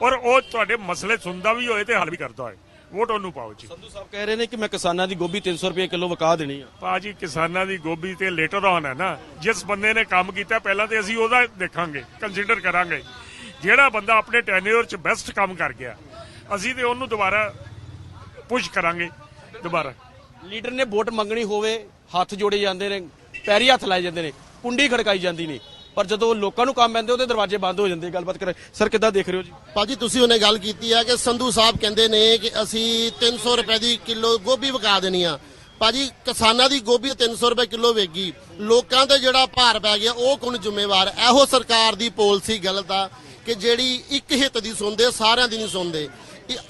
ਔਰ ਉਹ ਤੁਹਾਡੇ ਮਸਲੇ ਸੁਣਦਾ ਵੀ ਹੋਏ ਤੇ ਹੱਲ ਵੀ ਕਰਦਾ ਹੋਏ। ਵੋਟ ਉਹਨੂੰ ਪਾਓ ਜੀ। ਸੰਧੂ ਸਾਹਿਬ ਕਹਿ ਰਹੇ ਨੇ ਕਿ ਮੈਂ ਕਿਸਾਨਾਂ ਦੀ ਗੋਭੀ 300 ਰੁਪਏ ਕਿਲੋ ਵਕਾ ਦੇਣੀ ਆ। ਭਾਜੀ ਕਿਸਾਨਾਂ ਦੀ ਗੋਭੀ ਤੇ ਲੇਟਰ ਆਨ ਹੈ ਨਾ ਜਿਸ ਬੰਦੇ ਨੇ ਕੰਮ ਕੀਤਾ ਪਹਿਲਾਂ ਤੇ ਅਸੀਂ ਉਹਦਾ ਦੇਖਾਂਗੇ ਕੰਸੀਡਰ ਕਰਾਂਗੇ। ਜਿਹੜਾ ਬੰਦਾ ਆਪਣੇ ਟੈਨਿਓਰ 'ਚ ਬੈਸਟ ਕੰਮ ਕਰ ਗਿਆ ਅਸੀਂ ਤੇ ਉਹਨੂੰ ਦੁਬਾਰਾ ਪੁਸ਼ ਕਰਾਂਗੇ ਦੁਬਾਰਾ। ਲੀਡਰ ਨੇ ਵੋਟ ਮੰਗਣੀ ਹੋਵੇ ਹੱਥ ਜੋੜੇ ਜਾਂਦੇ ਨੇ ਪੈਰੀ ਹੱਥ ਲਾਏ ਜਾਂਦੇ ਨੇ ਕੁੰਡੀ ਖੜਕਾਈ ਜਾਂਦੀ ਨੇ ਪਰ ਜਦੋਂ ਲੋਕਾਂ ਨੂੰ ਕੰਮ ਪੈਂਦੇ, ਉਹਦੇ ਦਰਵਾਜ਼ੇ ਬੰਦ ਹੋ ਜਾਂਦੇ ਗੱਲਬਾਤ ਕਰ ਸਰ, ਕਿੱਦਾਂ ਦੇਖ ਰਹੇ ਹੋ ਜੀ? ਭਾਜੀ, ਤੁਸੀਂ ਉਹਨੇ ਗੱਲ ਕੀਤੀ ਹੈ ਕਿ ਸੰਧੂ ਸਾਹਿਬ ਕਹਿੰਦੇ ਨੇ ਕਿ ਅਸੀਂ 300 ਰੁਪਏ ਦੀ ਕਿਲੋ ਗੋਭੀ ਵਿਕਾ ਦੇਣੀ ਆ। ਭਾਜੀ, ਕਿਸਾਨਾਂ ਦੀ ਗੋਭੀ 300 ਰੁਪਏ ਕਿਲੋ ਵੇਗੀ। ਲੋਕਾਂ ਤੇ ਜਿਹੜਾ ਭਾਰ ਪੈ ਗਿਆ, ਉਹ ਕੌਣ ਜ਼ਿੰਮੇਵਾਰ? ਇਹੋ ਸਰਕਾਰ ਦੀ ਪਾਲਿਸੀ ਗਲਤ ਆ ਕਿ ਜਿਹੜੀ ਇੱਕ ਹਿੱਤ ਦੀ ਸੁਣਦੇ, ਸਾਰਿਆਂ ਦੀ ਨਹੀਂ ਸੁਣਦੇ।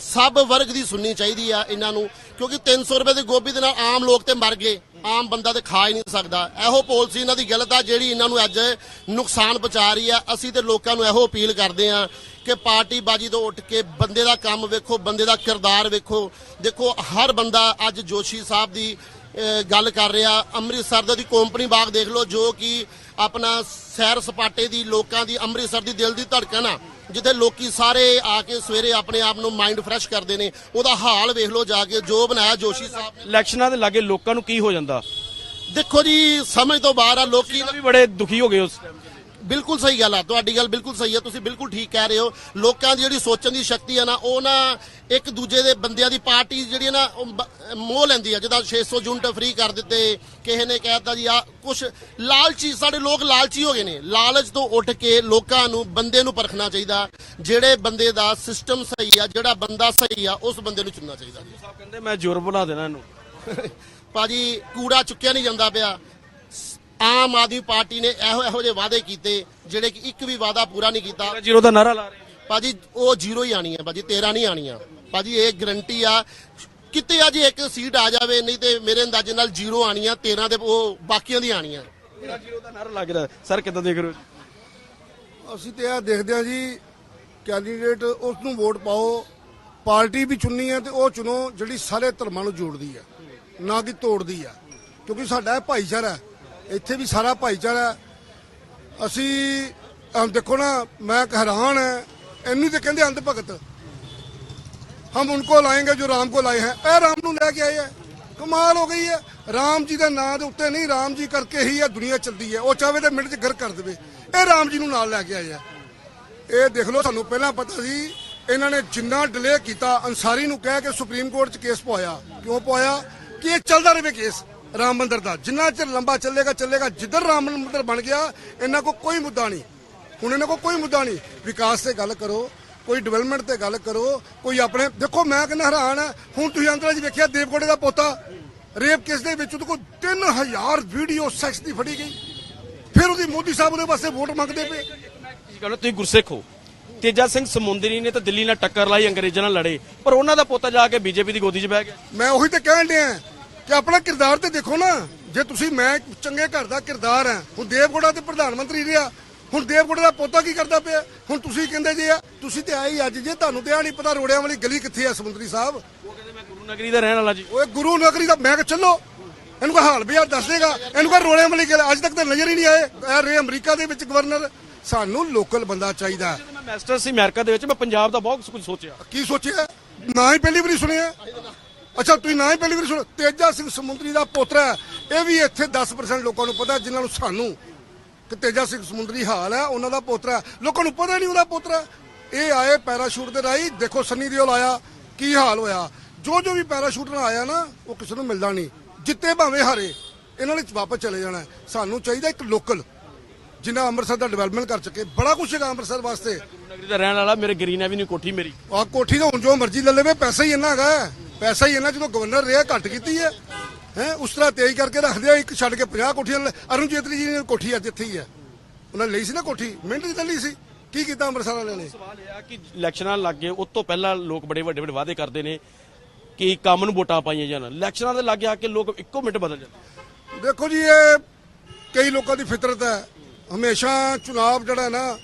ਸਭ ਵਰਗ ਦੀ ਸੁਣਨੀ ਚਾਹੀਦੀ ਆ ਇਹਨਾਂ ਨੂੰ, ਕਿਉਂਕਿ 300 ਰੁਪਏ ਦੀ ਗੋਭੀ ਦੇ ਨਾਲ ਆਮ ਲੋਕ ਤੇ ਮਰ ਗਏ। ਆਮ ਬੰਦਾ ਤੇ ਖਾ ਹੀ ਨਹੀਂ ਸਕਦਾ। ਇਹੋ ਪਾਲਿਸੀ ਇਹਨਾਂ ਦੀ ਗਲਤ ਆ, ਜਿਹੜੀ ਇਹਨਾਂ ਨੂੰ ਅੱਜ ਨੁਕਸਾਨ ਪਹੁੰਚਾ ਰਹੀ ਆ। ਅਸੀਂ ਤੇ ਲੋਕਾਂ ਨੂੰ ਇਹੋ ਅਪੀਲ ਕਰਦੇ ਆ ਕਿ ਪਾਰਟੀ ਬਾਜੀ ਤੋਂ ਉੱਠ ਕੇ ਬੰਦੇ ਦਾ ਕੰਮ ਵੇਖੋ, ਬੰਦੇ ਦਾ ਕਿਰਦਾਰ ਵੇਖੋ। ਦੇਖੋ, ਹਰ ਬੰਦਾ ਅੱਜ ਜੋਸ਼ੀ ਸਾਹਿਬ ਦੀ ਗੱਲ ਕਰ ਰਿਹਾ। ਅੰਮ੍ਰਿਤਸਰ ਦਾ ਦੀ ਕੰਪਨੀ ਬਾਗ ਦੇਖ ਲਓ, ਜੋ ਕਿ ਆਪਣਾ ਸੈਰ ਸਪਾਟੇ ਦੀ ਲੋਕਾਂ ਦੀ ਅੰਮ੍ਰਿਤਸਰ ਦੀ ਦਿਲ ਦੀ ਧੜਕਣ ਆ ਜਿੱਥੇ ਲੋਕੀ ਸਾਰੇ ਆ ਕੇ ਸਵੇਰੇ ਆਪਣੇ ਆਪ ਨੂੰ ਮਾਈਂਡ ਫਰੈਸ਼ ਕਰਦੇ ਨੇ। ਉਹਦਾ ਹਾਲ ਵੇਖ ਲਓ ਜਾ ਕੇ ਜੋ ਬਣਾਇਆ ਜੋਸ਼ੀ ਸਾਹਿਬ ਨੇ। ਇਲੈਕਸ਼ਨਾਂ ਦੇ ਲਾਗੇ ਲੋਕਾਂ ਨੂੰ ਕੀ ਹੋ ਜਾਂਦਾ? ਦੇਖੋ ਜੀ ਸਮਝ ਤੋਂ ਬਾਹਰ ਆ ਲੋਕੀ ਵੀ ਬੜੇ ਦੁਖੀ ਹੋ ਗਏ ਉਸ ਟਾਈਮ ਬਿਲਕੁਲ ਸਹੀ ਗੱਲ ਆ ਤੁਹਾਡੀ ਗੱਲ ਬਿਲਕੁਲ ਸਹੀ ਆ ਤੁਸੀਂ ਬਿਲਕੁਲ ਠੀਕ ਕਹਿ ਰਹੇ ਹੋ। ਲੋਕਾਂ ਦੀ ਜਿਹੜੀ ਸੋਚਣ ਦੀ ਸ਼ਕਤੀ ਆ ਨਾ ਉਹ ਨਾ ਇੱਕ ਦੂਜੇ ਦੇ ਬੰਦਿਆਂ ਦੀ ਪਾਰਟੀ ਜਿਹੜੀ ਆ ਨਾ ਉਹ ਬ- ਮੋਹ ਲੈਂਦੀ ਆ। ਜਿੱਦਾਂ 600 ਯੂਨਿਟ ਫ੍ਰੀ ਕਰ ਦਿੱਤੇ ਕਿਸੇ ਨੇ ਕਹਿਤਾ ਜੀ ਆ ਕੁਝ ਲਾਲਚੀ ਸਾਡੇ ਲੋਕ ਲਾਲਚੀ ਹੋ ਗਏ ਨੇ। ਲਾਲਚ ਤੋਂ ਉੱਠ ਕੇ ਲੋਕਾਂ ਨੂੰ ਬੰਦੇ ਨੂੰ ਪਰਖਣਾ ਚਾਹੀਦਾ। ਜਿਹੜੇ ਬੰਦੇ ਦਾ ਸਿਸਟਮ ਸਹੀ ਆ ਜਿਹੜਾ ਬੰਦਾ ਸਹੀ ਆ ਉਸ ਬੰਦੇ ਨੂੰ ਚੁਣਨਾ ਚਾਹੀਦਾ ਜੀ। ਸਾਹਿਬ ਕਹਿੰਦੇ ਮੈਂ ਜ਼ੋਰ ਬਣਾ ਦੇਣਾ ਇਹਨੂੰ। ਭਾਜੀ ਕੂੜਾ ਚੁੱਕਿਆ ਨਹੀਂ ਜਾਂਦਾ ਪਿਆ। ਆਮ ਆਦਮੀ ਪਾਰਟੀ ਨੇ ਇਹੋ ਇਹੋ ਜਿਹੇ ਵਾਅਦੇ ਕੀਤੇ ਜਿਹੜੇ ਕਿ ਇੱਕ ਵੀ ਵਾਅਦਾ ਪੂਰਾ ਨਹੀਂ ਕੀਤਾ। ਜ਼ੀਰੋ ਦਾ ਨਾਰਾ ਲਾ ਰਹੇ ਨੇ। ਭਾਜੀ ਉਹ ਜ਼ੀਰੋ ਹੀ ਆਣੀ ਹੈ ਭਾਜੀ 13 ਨਹੀਂ ਆਣੀਆਂ ਭਾਜੀ ਇਹ ਗਰੰਟੀ ਆ। ਕਿਤੇ ਅੱਜ ਇੱਕ ਸੀਟ ਆ ਜਾਵੇ ਨਹੀਂ ਤੇ ਮੇਰੇ ਅੰਦਾਜ਼ੇ ਨਾਲ ਜ਼ੀਰੋ ਆਣੀਆਂ 13 ਤੇ ਉਹ ਬਾਕੀਆਂ ਦੀ ਆਣੀਆਂ ਜ਼ੀਰੋ ਦਾ ਨਾਰਾ ਲੱਗ ਰਿਹਾ ਸਰ ਕਿੱਦਾਂ ਦੇਖ ਰਹੇ ਹੋ? ਜੀ ਅਸੀਂ ਤੇ ਇਹ ਦੇਖਦੇ ਆ ਜੀ ਕੈਂਡੀਡੇਟ ਉਸ ਨੂੰ ਵੋਟ ਪਾਓ। ਪਾਰਟੀ ਵੀ ਚੁਣਨੀ ਹੈ ਤੇ ਉਹ ਚੁਣੋ ਜਿਹੜੀ ਸਾਰੇ ਧਰਮਾਂ ਨੂੰ ਜੋੜਦੀ ਹੈ ਨਾ ਕਿ ਤੋੜਦੀ ਆ ਕਿਉਂਕਿ ਸਾਡਾ ਇਹ ਭਾਈਚਾਰਾ ਹੈ। ਇੱਥੇ ਵੀ ਸਾਰਾ ਭਾਈਚਾਰਾ ਅਸੀਂ ਅਮ ਦੇਖੋ ਨਾ, ਮੈਂ ਹੈਰਾਨ ਹੈ। ਇਹਨੂੰ ਤੇ ਕਹਿੰਦੇ ਅੰਧ ਭਗਤ। ਹਮ ਉਨਕੋ ਲਾਏਂਗੇ ਜੋ ਰਾਮ ਕੋ ਲਾਏ ਹੈ। ਇਹ ਰਾਮ ਨੂੰ ਲੈ ਕੇ ਆਏ ਹੈ। ਕਮਾਲ ਹੋ ਗਈ ਹੈ। ਰਾਮ ਜੀ ਦਾ ਨਾਂ ਦੇ ਉੱਤੇ ਨਹੀਂ, ਰਾਮ ਜੀ ਕਰਕੇ ਹੀ ਇਹ ਦੁਨੀਆ ਚੱਲਦੀ ਹੈ। ਉਹ ਚਾਹਵੇ ਤਾਂ ਮਿੰਟ 'ਚ ਗਰ ਕਰ ਦੇਵੇ। ਇਹ ਰਾਮ ਜੀ ਨੂੰ ਨਾਲ ਲੈ ਕੇ ਆਏ ਹੈ। ਇਹ ਦੇਖ ਲਓ, ਤੁਹਾਨੂੰ ਪਹਿਲਾਂ ਪਤਾ ਸੀ, ਇਹਨਾਂ ਨੇ ਜਿੰਨਾ ਡਿਲੇ ਕੀਤਾ, ਅਨਸਾਰੀ ਨੂੰ ਕਹਿ ਕੇ ਸੁਪਰੀਮ ਕੋਰਟ 'ਚ ਕੇਸ ਪਵਾਇਆ। ਕਿਉਂ ਪਵਾਇਆ? ਕਿ ਇਹ ਚੱਲਦਾ ਰਹੇ ਕੇਸ ਰਾਮ ਮੰਦਿਰ ਦਾ। ਜਿੰਨਾ ਚਿਰ ਲੰਬਾ ਚੱਲੇਗਾ ਚੱਲੇਗਾ। ਜਿੱਧਰ ਰਾਮ ਮੰਦਿਰ ਬਣ ਗਿਆ ਇਹਨਾਂ ਕੋ ਕੋਈ ਮੁੱਦਾ ਨਹੀਂ। ਹੁਣ ਇਹਨਾਂ ਕੋ ਕੋਈ ਮੁੱਦਾ ਨਹੀਂ। ਵਿਕਾਸ ਤੇ ਗੱਲ ਕਰੋ ਕੋਈ ਡਿਵੈਲਪਮੈਂਟ ਤੇ ਗੱਲ ਕਰੋ ਕੋਈ ਆਪਣੇ ਦੇਖੋ ਮੈਂ ਕਹਿੰਦਾ ਹੈਰਾਨ ਹੈ। ਹੁਣ ਤੁਸੀਂ ਅੰਦਰ ਜੀ ਵੇਖਿਆ ਦੇਵਕੋੜੇ ਦਾ ਪੋਤਾ। ਰੇਪ ਕੇਸ ਦੇ ਵਿੱਚ ਉਹਦੇ ਕੋਲ 3000 ਵੀਡੀਓ ਸੈਕਸ ਦੀ ਫੜੀ ਗਈ। ਫਿਰ ਉਹਦੀ ਮੋਦੀ ਸਾਹਿਬ ਉਹਦੇ ਵਾਸਤੇ ਵੋਟ ਮੰਗਦੇ ਪਏ। ਕੀ ਕਹੋ ਤੁਸੀਂ ਗੁਰਸਿੱਖ ਹੋ। ਤੇਜਾ ਸਿੰਘ ਸਮੁੰਦਰੀ ਨੇ ਤਾਂ ਦਿੱਲੀ ਨਾਲ ਟੱਕਰ ਲਾਈ ਅੰਗਰੇਜ਼ਾਂ ਨਾਲ ਲੜੇ। ਪਰ ਉਹਨਾਂ ਦਾ ਪੋਤਾ ਜਾ ਕੇ ਬੀਜੇਪੀ ਦੀ ਗੋਦੀ 'ਚ ਬਹਿ ਗਿਆ। ਮੈਂ ਉਹੀ ਤੇ ਕਹਿਣ ਡਿਆ। ਕਿ ਆਪਣਾ ਕਿਰਦਾਰ ਤੇ ਦੇਖੋ ਨਾ ਜੇ ਤੁਸੀਂ ਮੈਂ ਚੰਗੇ ਘਰ ਦਾ ਕਿਰਦਾਰ ਹਾਂ ਹੁਣ ਦੇਵਗੋੜਾ ਤੇ ਪ੍ਰਧਾਨ ਮੰਤਰੀ ਰਿਹਾ ਹੁਣ ਦੇਵਗੋੜਾ ਦਾ ਪੋਤਾ ਕੀ ਕਰਦਾ ਪਿਆ? ਹੁਣ ਤੁਸੀਂ ਕਹਿੰਦੇ ਜੇ ਆ ਤੁਸੀਂ ਤੇ ਆਏ ਅੱਜ ਜੇ ਤੁਹਾਨੂੰ ਤੇ ਆ ਨਹੀਂ ਪਤਾ ਰੋੜਿਆਂ ਵਾਲੀ ਗਲੀ ਕਿੱਥੇ ਆ ਸਮੁੰਦਰੀ ਸਾਹਿਬ। ਉਹ ਕਹਿੰਦੇ ਮੈਂ ਗੁਰੂ ਨਗਰੀ ਦਾ ਰਹਿਣ ਵਾਲਾ ਜੀ। ਓਏ ਗੁਰੂ ਨਗਰੀ ਦਾ ਮੈਂ ਕਿ ਚੱਲੋ ਇਹਨੂੰ ਕੋਈ ਹਾਲ ਵੀ ਯਾਰ ਦੱਸ ਦੇਗਾ ਇਹਨੂੰ ਕੋਈ ਰੋੜਿਆਂ ਵਾਲੀ ਗੱਲ ਅੱਜ ਤੱਕ ਤਾਂ ਨਜ਼ਰ ਹੀ ਨਹੀਂ ਆਏ ਇਹ ਰੇ ਅਮਰੀਕਾ ਦੇ ਵਿੱਚ ਗਵਰਨਰ ਸਾਨੂੰ ਲੋਕਲ ਬੰਦਾ ਚਾਹੀਦਾ। ਮੈਂ ਮਾਸਟਰ ਸੀ ਅਮਰੀਕਾ ਦੇ ਵਿੱਚ ਮੈਂ ਪੰਜਾਬ ਦਾ ਬਹੁਤ ਕੁਝ ਸੋਚਿਆ। ਕੀ ਸੋਚਿਆ? ਨਾ ਹੀ ਪਹਿਲੀ ਵਾਰੀ ਸੁਣਿਆ। ਅੱਛਾ ਤੁਸੀਂ ਨਾ ਹੀ ਪਹਿਲੀ ਵਾਰੀ ਸੁਣ ਤੇਜਾ ਸਿੰਘ ਸਮੁੰਦਰੀ ਦਾ ਪੋਤਰਾ। ਇਹ ਵੀ ਇੱਥੇ 10% ਲੋਕਾਂ ਨੂੰ ਪਤਾ ਜਿਨ੍ਹਾਂ ਨੂੰ ਸਾਨੂੰ ਕਿ ਤੇਜਾ ਸਿੰਘ ਸਮੁੰਦਰੀ ਹਾਲ ਹੈ ਉਹਨਾਂ ਦਾ ਪੋਤਰਾ। ਲੋਕਾਂ ਨੂੰ ਪਤਾ ਨਹੀਂ ਉਹਦਾ ਪੋਤਰਾ। ਇਹ ਆਏ ਪੈਰਾਸ਼ੂਟ ਦੇ ਰਾਹੀਂ ਦੇਖੋ ਸੰਨੀ ਦਿਓਲ ਆਇਆ ਕੀ ਹਾਲ ਹੋਇਆ ਜੋ ਜੋ ਵੀ ਪੈਰਾਸ਼ੂਟ ਨਾਲ ਆਇਆ ਨਾ ਉਹ ਕਿਸੇ ਨੂੰ ਮਿਲਦਾ ਨਹੀਂ ਜਿੱਤੇ ਭਾਵੇਂ ਹਾਰੇ ਇਹਨਾਂ ਨੇ ਵਾਪਸ ਚਲੇ ਜਾਣਾ। ਸਾਨੂੰ ਚਾਹੀਦਾ ਇੱਕ ਲੋਕਲ ਜਿਨ੍ਹਾਂ ਅੰਮ੍ਰਿਤਸਰ ਦਾ ਡਿਵੈਲਪਮੈਂਟ ਕਰ ਸਕੇ ਬੜਾ ਕੁਝ ਹੈਗਾ ਅੰਮ੍ਰਿਤਸਰ ਵਾਸਤੇ ਗੁਰੂ ਨਗਰੀ ਦਾ ਰਹਿਣ ਵਾਲਾ ਮੇਰੇ ਗਰੀਨ ਐਵਨਿਊ ਕੋਠੀ ਮੇਰੀ ਆ ਕੋਠੀ ਤਾਂ ਹੁਣ ਜੋ ਮਰਜ਼ੀ ਲੈ ਲਵੇ ਪੈਸਾ ਹੀ ਇੰਨਾ ਹੈਗਾ। ਪੈਸਾ ਹੀ ਇੰਨਾ ਜਦੋਂ ਗਵਰਨਰ ਰਿਹਾ ਘੱਟ ਕੀਤੀ ਹੈ। ਹੈ ਉਸ ਤਰ੍ਹਾਂ ਤੇਜ਼ ਕਰਕੇ ਰੱਖਦੇ ਆ ਇੱਕ ਛੱਡ ਕੇ 50 ਕੋਠੀਆਂ ਅਰੁਣ ਜੇਤਲੀ ਜੀ ਨੇ ਕੋਠੀ ਅੱਜ ਇੱਥੇ ਹੀ ਹੈ। ਉਹਨਾਂ ਨੇ ਲਈ ਸੀ ਨਾ ਕੋਠੀ ਮਿੰਟ ਦੀ ਲਈ ਸੀ। ਕੀ ਕੀਤਾ ਅੰਮ੍ਰਿਤਸਰ ਵਾਲਿਆਂ ਨੇ? ਸਵਾਲ ਇਹ ਆ ਕਿ ਇਲੈਕਸ਼ਨਾਂ ਲੱਗੇ ਉਸ ਤੋਂ ਪਹਿਲਾਂ ਲੋਕ ਬੜੇ ਵੱਡੇ ਵੱਡੇ ਵਾਅਦੇ ਕਰਦੇ ਨੇ ਕਿ ਕੰਮ ਨੂੰ ਵੋਟਾਂ ਪਾਈਆਂ ਜਾਣ। ਇਲੈਕਸ਼ਨਾਂ ਦੇ ਲੱਗੇ ਆ ਕੇ ਲੋਕ ਇੱਕੋ ਮਿੰਟ ਬਦਲ ਜਾਂਦੇ ਦੇਖੋ ਜੀ ਇਹ ਕਈ ਲੋਕਾਂ ਦੀ ਫਿਤਰਤ ਹੈ। ਹਮੇਸ਼ਾ ਚੁਣਾਵ ਜਿਹੜਾ ਹੈ ਨਾ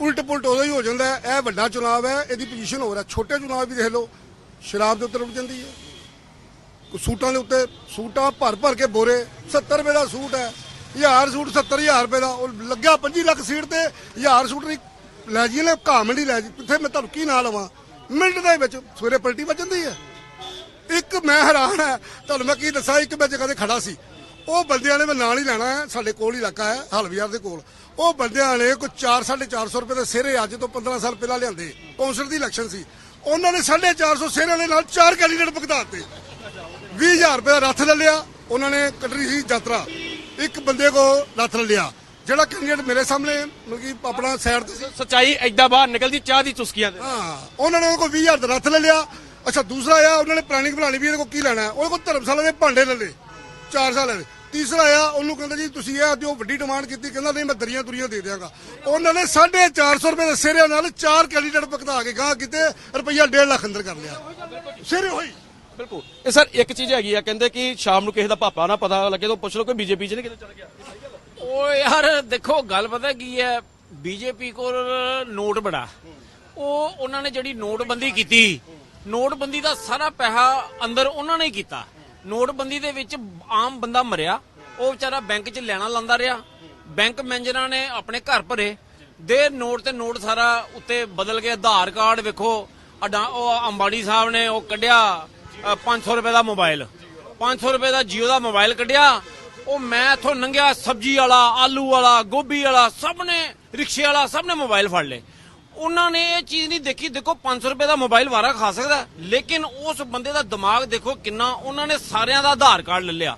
ਉਲਟ ਪੁਲਟ ਉਦੋਂ ਹੀ ਹੋ ਜਾਂਦਾ ਹੈ। ਇਹ ਵੱਡਾ ਚੁਣਾਵ ਹੈ ਇਹਦੀ ਪੋਜੀਸ਼ਨ ਹੋ। ਰਿਹਾ ਛੋਟੇ ਚੁਣਾਵ ਵੀ ਦੇਖ ਲਓ। ਸ਼ਰਾਬ ਦੇ ਉੱਤੇ ਰੁਕ ਜਾਂਦੀ ਹੈ। ਕੋਈ ਸੂਟਾਂ ਦੇ ਉੱਤੇ ਸੂਟਾਂ ਭਰ ਭਰ ਕੇ ਬੋਰੇ 70 ਰੁਪਏ ਦਾ ਸੂਟ ਹੈ। ਹਜ਼ਾਰ ਸੂਟ 70000 ਰੁਪਏ ਦਾ, ਉਹ ਲੱਗਿਆ 25 ਲੱਖ ਸੀਟ ਤੇ, ਹਜ਼ਾਰ ਸੂਟ ਨਹੀਂ। ਲੈ ਜੀ ਨੇ ਘਾਮਣ ਲੈ ਜੀ, ਕਿੱਥੇ ਮੈਂ ਤੁਹਾਨੂੰ ਕੀ ਨਾਂ ਲਵਾਂ? ਮਿੰਟ ਦੇ ਵਿੱਚ ਸਵੇਰੇ ਪਲਟੀ ਵੱਜ ਜਾਂਦੀ ਹੈ। ਇੱਕ ਮੈਂ ਹੈਰਾਨ ਹੈ, ਤੁਹਾਨੂੰ ਮੈਂ ਕੀ ਦੱਸਾਂ, ਇੱਕ ਮੈਂ ਜਗ੍ਹਾ ਤੇ ਖੜਾ ਸੀ। ਉਹ ਬੰਦਿਆਂ ਨੇ ਮੈਂ ਨਾਲ ਹੀ ਲੈਣਾ ਹੈ, ਸਾਡੇ ਕੋਲ ਹੀ ਇਲਾਕਾ ਹੈ, ਹਲਵੀਆਰ ਦੇ ਕੋਲ। ਉਹ ਬੰਦਿਆਂ ਨੇ ਕੋਈ 4 450 ਰੁਪਏ ਦੇ ਸਿਰੇ ਅੱਜ ਤੋਂ 15 ਸਾਲ ਪਹਿਲਾਂ ਲਿਆਂਦੇ, ਕੌਂਸਲ ਦੀ ਇਲੈਕਸ਼ਨ ਸੀ। ਉਹਨਾਂ ਨੇ 450 ਸਿਹਰੇ ਦੇ ਨਾਲ ਚਾਰ ਕੈਂਡੀਡੇਟ ਭੁਗਤਾਤੇ 20000 ਰੁਪਏ ਦਾ ਰੱਥ ਲੈ ਲਿਆ ਉਹਨਾਂ ਨੇ ਕੱਢਣੀ ਸੀ ਯਾਤਰਾ। ਇੱਕ ਬੰਦੇ ਕੋ ਰੱਥ ਲੈ ਲਿਆ। ਜਿਹੜਾ ਕੈਂਡੀਡੇਟ ਮੇਰੇ ਸਾਹਮਣੇ ਮਤਲਬ ਕਿ ਆਪਣਾ ਸਾਈਡ ਤੇ ਸੀ। ਸੱਚਾਈ ਐਦਾਂ ਬਾਹਰ ਨਿਕਲਦੀ ਚਾਹ ਦੀ ਚੁਸਕੀਆਂ ਦੇ। ਹਾਂ ਉਹਨਾਂ ਨੇ ਕੋਈ 20000 ਦਾ ਰੱਥ ਲੈ ਲਿਆ। ਅੱਛਾ ਦੂਸਰਾ ਆਇਆ ਉਹਨਾਂ ਨੇ ਪਲਾਨਿੰਗ ਬਣਾਣੀ ਵੀ ਇਹਦੇ ਕੋਲ ਕੀ ਲੈਣਾ ਉਹਦੇ ਕੋਲ ਧਰਮਸ਼ਾਲਾ ਦੇ ਭਾਂਡੇ ਲੈ ਲਏ। 4 ਸਾਲ ਦੇ ਤੀਸਰਾ ਆਇਆ ਉਹਨੂੰ ਕਹਿੰਦਾ ਜੀ ਤੁਸੀਂ ਇਹ ਆਦਿਓ ਵੱਡੀ ਡਿਮਾਂਡ ਕੀਤੀ ਕਹਿੰਦਾ ਨਹੀਂ ਮੈਂ ਦਰੀਆਂ ਦੁਰੀਆਂ ਦੇ ਦਿਆਂਗਾ। ਉਹਨਾਂ ਨੇ 450 ਰੁਪਏ ਦੇ ਸਿਰੇ ਨਾਲ ਚਾਰ ਕੈਂਡੀਡੇਟ ਭੁਗਤਾ ਕੇ ਗਾਂ ਕਿਤੇ ਰੁਪਈਆ 1.5 ਲੱਖ ਅੰਦਰ ਕਰ ਲਿਆ। ਸਿਰੇ ਹੋਈ ਬਿਲਕੁਲ। ਇਹ ਸਰ ਇੱਕ ਚੀਜ਼ ਹੈਗੀ ਆ ਕਹਿੰਦੇ ਕਿ ਸ਼ਾਮ ਨੂੰ ਕਿਸੇ ਦਾ ਪਾਪਾ ਨਾ ਪਤਾ ਲੱਗੇ ਤਾਂ ਪੁੱਛ ਲਓ ਕਿ ਬੀਜੇਪੀ ਚ ਨਹੀਂ ਕਿਤੇ ਚਲ ਗਿਆ। ਉਹ ਯਾਰ ਦੇਖੋ ਗੱਲ ਪਤਾ ਕੀ ਹੈ ਬੀਜੇਪੀ ਕੋਲ ਨੋਟ ਬੜਾ। ਉਹ ਉਹਨਾਂ ਨੇ ਜਿਹੜੀ ਨੋਟਬੰਦੀ ਕੀਤੀ ਨੋਟਬੰਦੀ ਦਾ ਸਾਰਾ ਪੈਸਾ ਅੰਦਰ ਉਹਨਾਂ ਨੇ ਕੀਤਾ। ਨੋਟਬੰਦੀ ਦੇ ਵਿੱਚ ਆਮ ਬੰਦਾ ਮਰਿਆ ਉਹ ਵਿਚਾਰਾ ਬੈਂਕ 'ਚ ਲੈਣਾ ਲਾਂਦਾ ਰਿਹਾ। ਬੈਂਕ ਮੈਨੇਜਰਾਂ ਨੇ ਆਪਣੇ ਘਰ ਭਰੇ। ਦੇ ਨੋਟ ਤੇ ਨੋਟ ਸਾਰਾ ਉੱਤੇ ਬਦਲ ਕੇ ਆਧਾਰ ਕਾਰਡ ਵੇਖੋ ਅਡਾ ਉਹ ਅੰਬਾੜੀ ਸਾਹਿਬ ਨੇ ਉਹ ਕੱਢਿਆ ਅ, 500 ਰੁਪਏ ਦਾ ਮੋਬਾਈਲ। 500 ਰੁਪਏ ਦਾ ਜੀਓ ਦਾ ਮੋਬਾਈਲ ਕੱਢਿਆ। ਉਹ ਮੈਂ ਇੱਥੋਂ ਲੰਘਿਆ ਸਬਜ਼ੀ ਵਾਲਾ ਆਲੂ ਵਾਲਾ ਗੋਭੀ ਵਾਲਾ ਸਭ ਨੇ ਰਿਕਸ਼ੇ ਵਾਲਾ ਸਭ ਨੇ ਮੋਬਾਈਲ ਫੜ ਲਏ। ਉਹਨਾਂ ਨੇ ਇਹ ਚੀਜ਼ ਨਹੀਂ ਦੇਖੀ। ਦੇਖੋ 500 ਰੁਪਏ ਦਾ ਮੋਬਾਈਲ ਵਾਰਾ ਖਾ ਸਕਦਾ ਲੇਕਿਨ ਉਸ ਬੰਦੇ ਦਾ ਦਿਮਾਗ ਦੇਖੋ ਕਿੰਨਾ ਉਹਨਾਂ ਨੇ ਸਾਰਿਆਂ ਦਾ ਆਧਾਰ ਕਾਰਡ ਲੈ ਲਿਆ।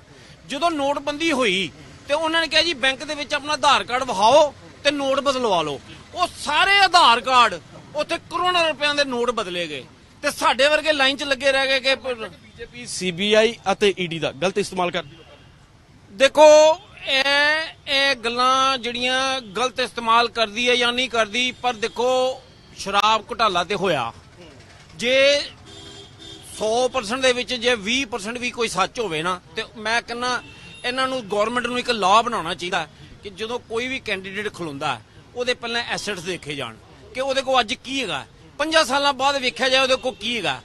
ਜਦੋਂ ਨੋਟਬੰਦੀ ਹੋਈ ਤੇ ਉਹਨਾਂ ਨੇ ਕਿਹਾ ਜੀ ਬੈਂਕ ਦੇ ਵਿੱਚ ਆਪਣਾ ਆਧਾਰ ਕਾਰਡ ਵਿਖਾਓ ਤੇ ਨੋਟ ਬਦਲਵਾ ਲਓ। ਉਹ ਸਾਰੇ ਆਧਾਰ ਕਾਰਡ ਉੱਥੇ ਕਰੋੜਾਂ ਰੁਪਿਆਂ ਦੇ ਨੋਟ ਬਦਲੇ ਗਏ। ਤੇ ਸਾਡੇ ਵਰਗੇ ਲਾਈਨ 'ਚ ਲੱਗੇ ਰਹਿ ਗਏ ਕਿ ਬੀਜੇਪੀ ਸੀਬੀਆਈ ਅਤੇ ਈਡੀ ਦਾ ਗਲਤ ਇਸਤੇਮਾਲ ਕਰਦੀ ਦੇਖੋ ਇਹ ਇਹ ਗੱਲਾਂ ਜਿਹੜੀਆਂ ਗਲਤ ਇਸਤੇਮਾਲ ਕਰਦੀ ਹੈ ਜਾਂ ਨਹੀਂ ਕਰਦੀ, ਪਰ ਦੇਖੋ, ਸ਼ਰਾਬ ਘੁਟਾਲਾ ਤੇ ਹੋਇਆ। ਜੇ 100% ਦੇ ਵਿੱਚ, ਜੇ 20% ਵੀ ਕੋਈ ਸੱਚ ਹੋਵੇ ਨਾ, ਤੇ ਮੈਂ ਕਹਿੰਨਾ ਇਹਨਾਂ ਨੂੰ ਗਵਰਨਮੈਂਟ ਨੂੰ ਇੱਕ ਲਾਅ ਬਣਾਉਣਾ ਚਾਹੀਦਾ ਕਿ ਜਦੋਂ ਕੋਈ ਵੀ ਕੈਂਡੀਡੇਟ ਖਲੋਂਦਾ ਉਹਦੇ ਪਹਿਲਾਂ ਐਸੈਟਸ ਦੇਖੇ ਜਾਣ ਕਿ ਉਹਦੇ ਕੋਲ ਅੱਜ ਕੀ ਹੈਗਾ। 5 ਸਾਲਾਂ ਬਾਅਦ ਵੇਖਿਆ ਜਾਏ ਉਹਦੇ ਕੋਲ ਕੀ ਹੈਗਾ।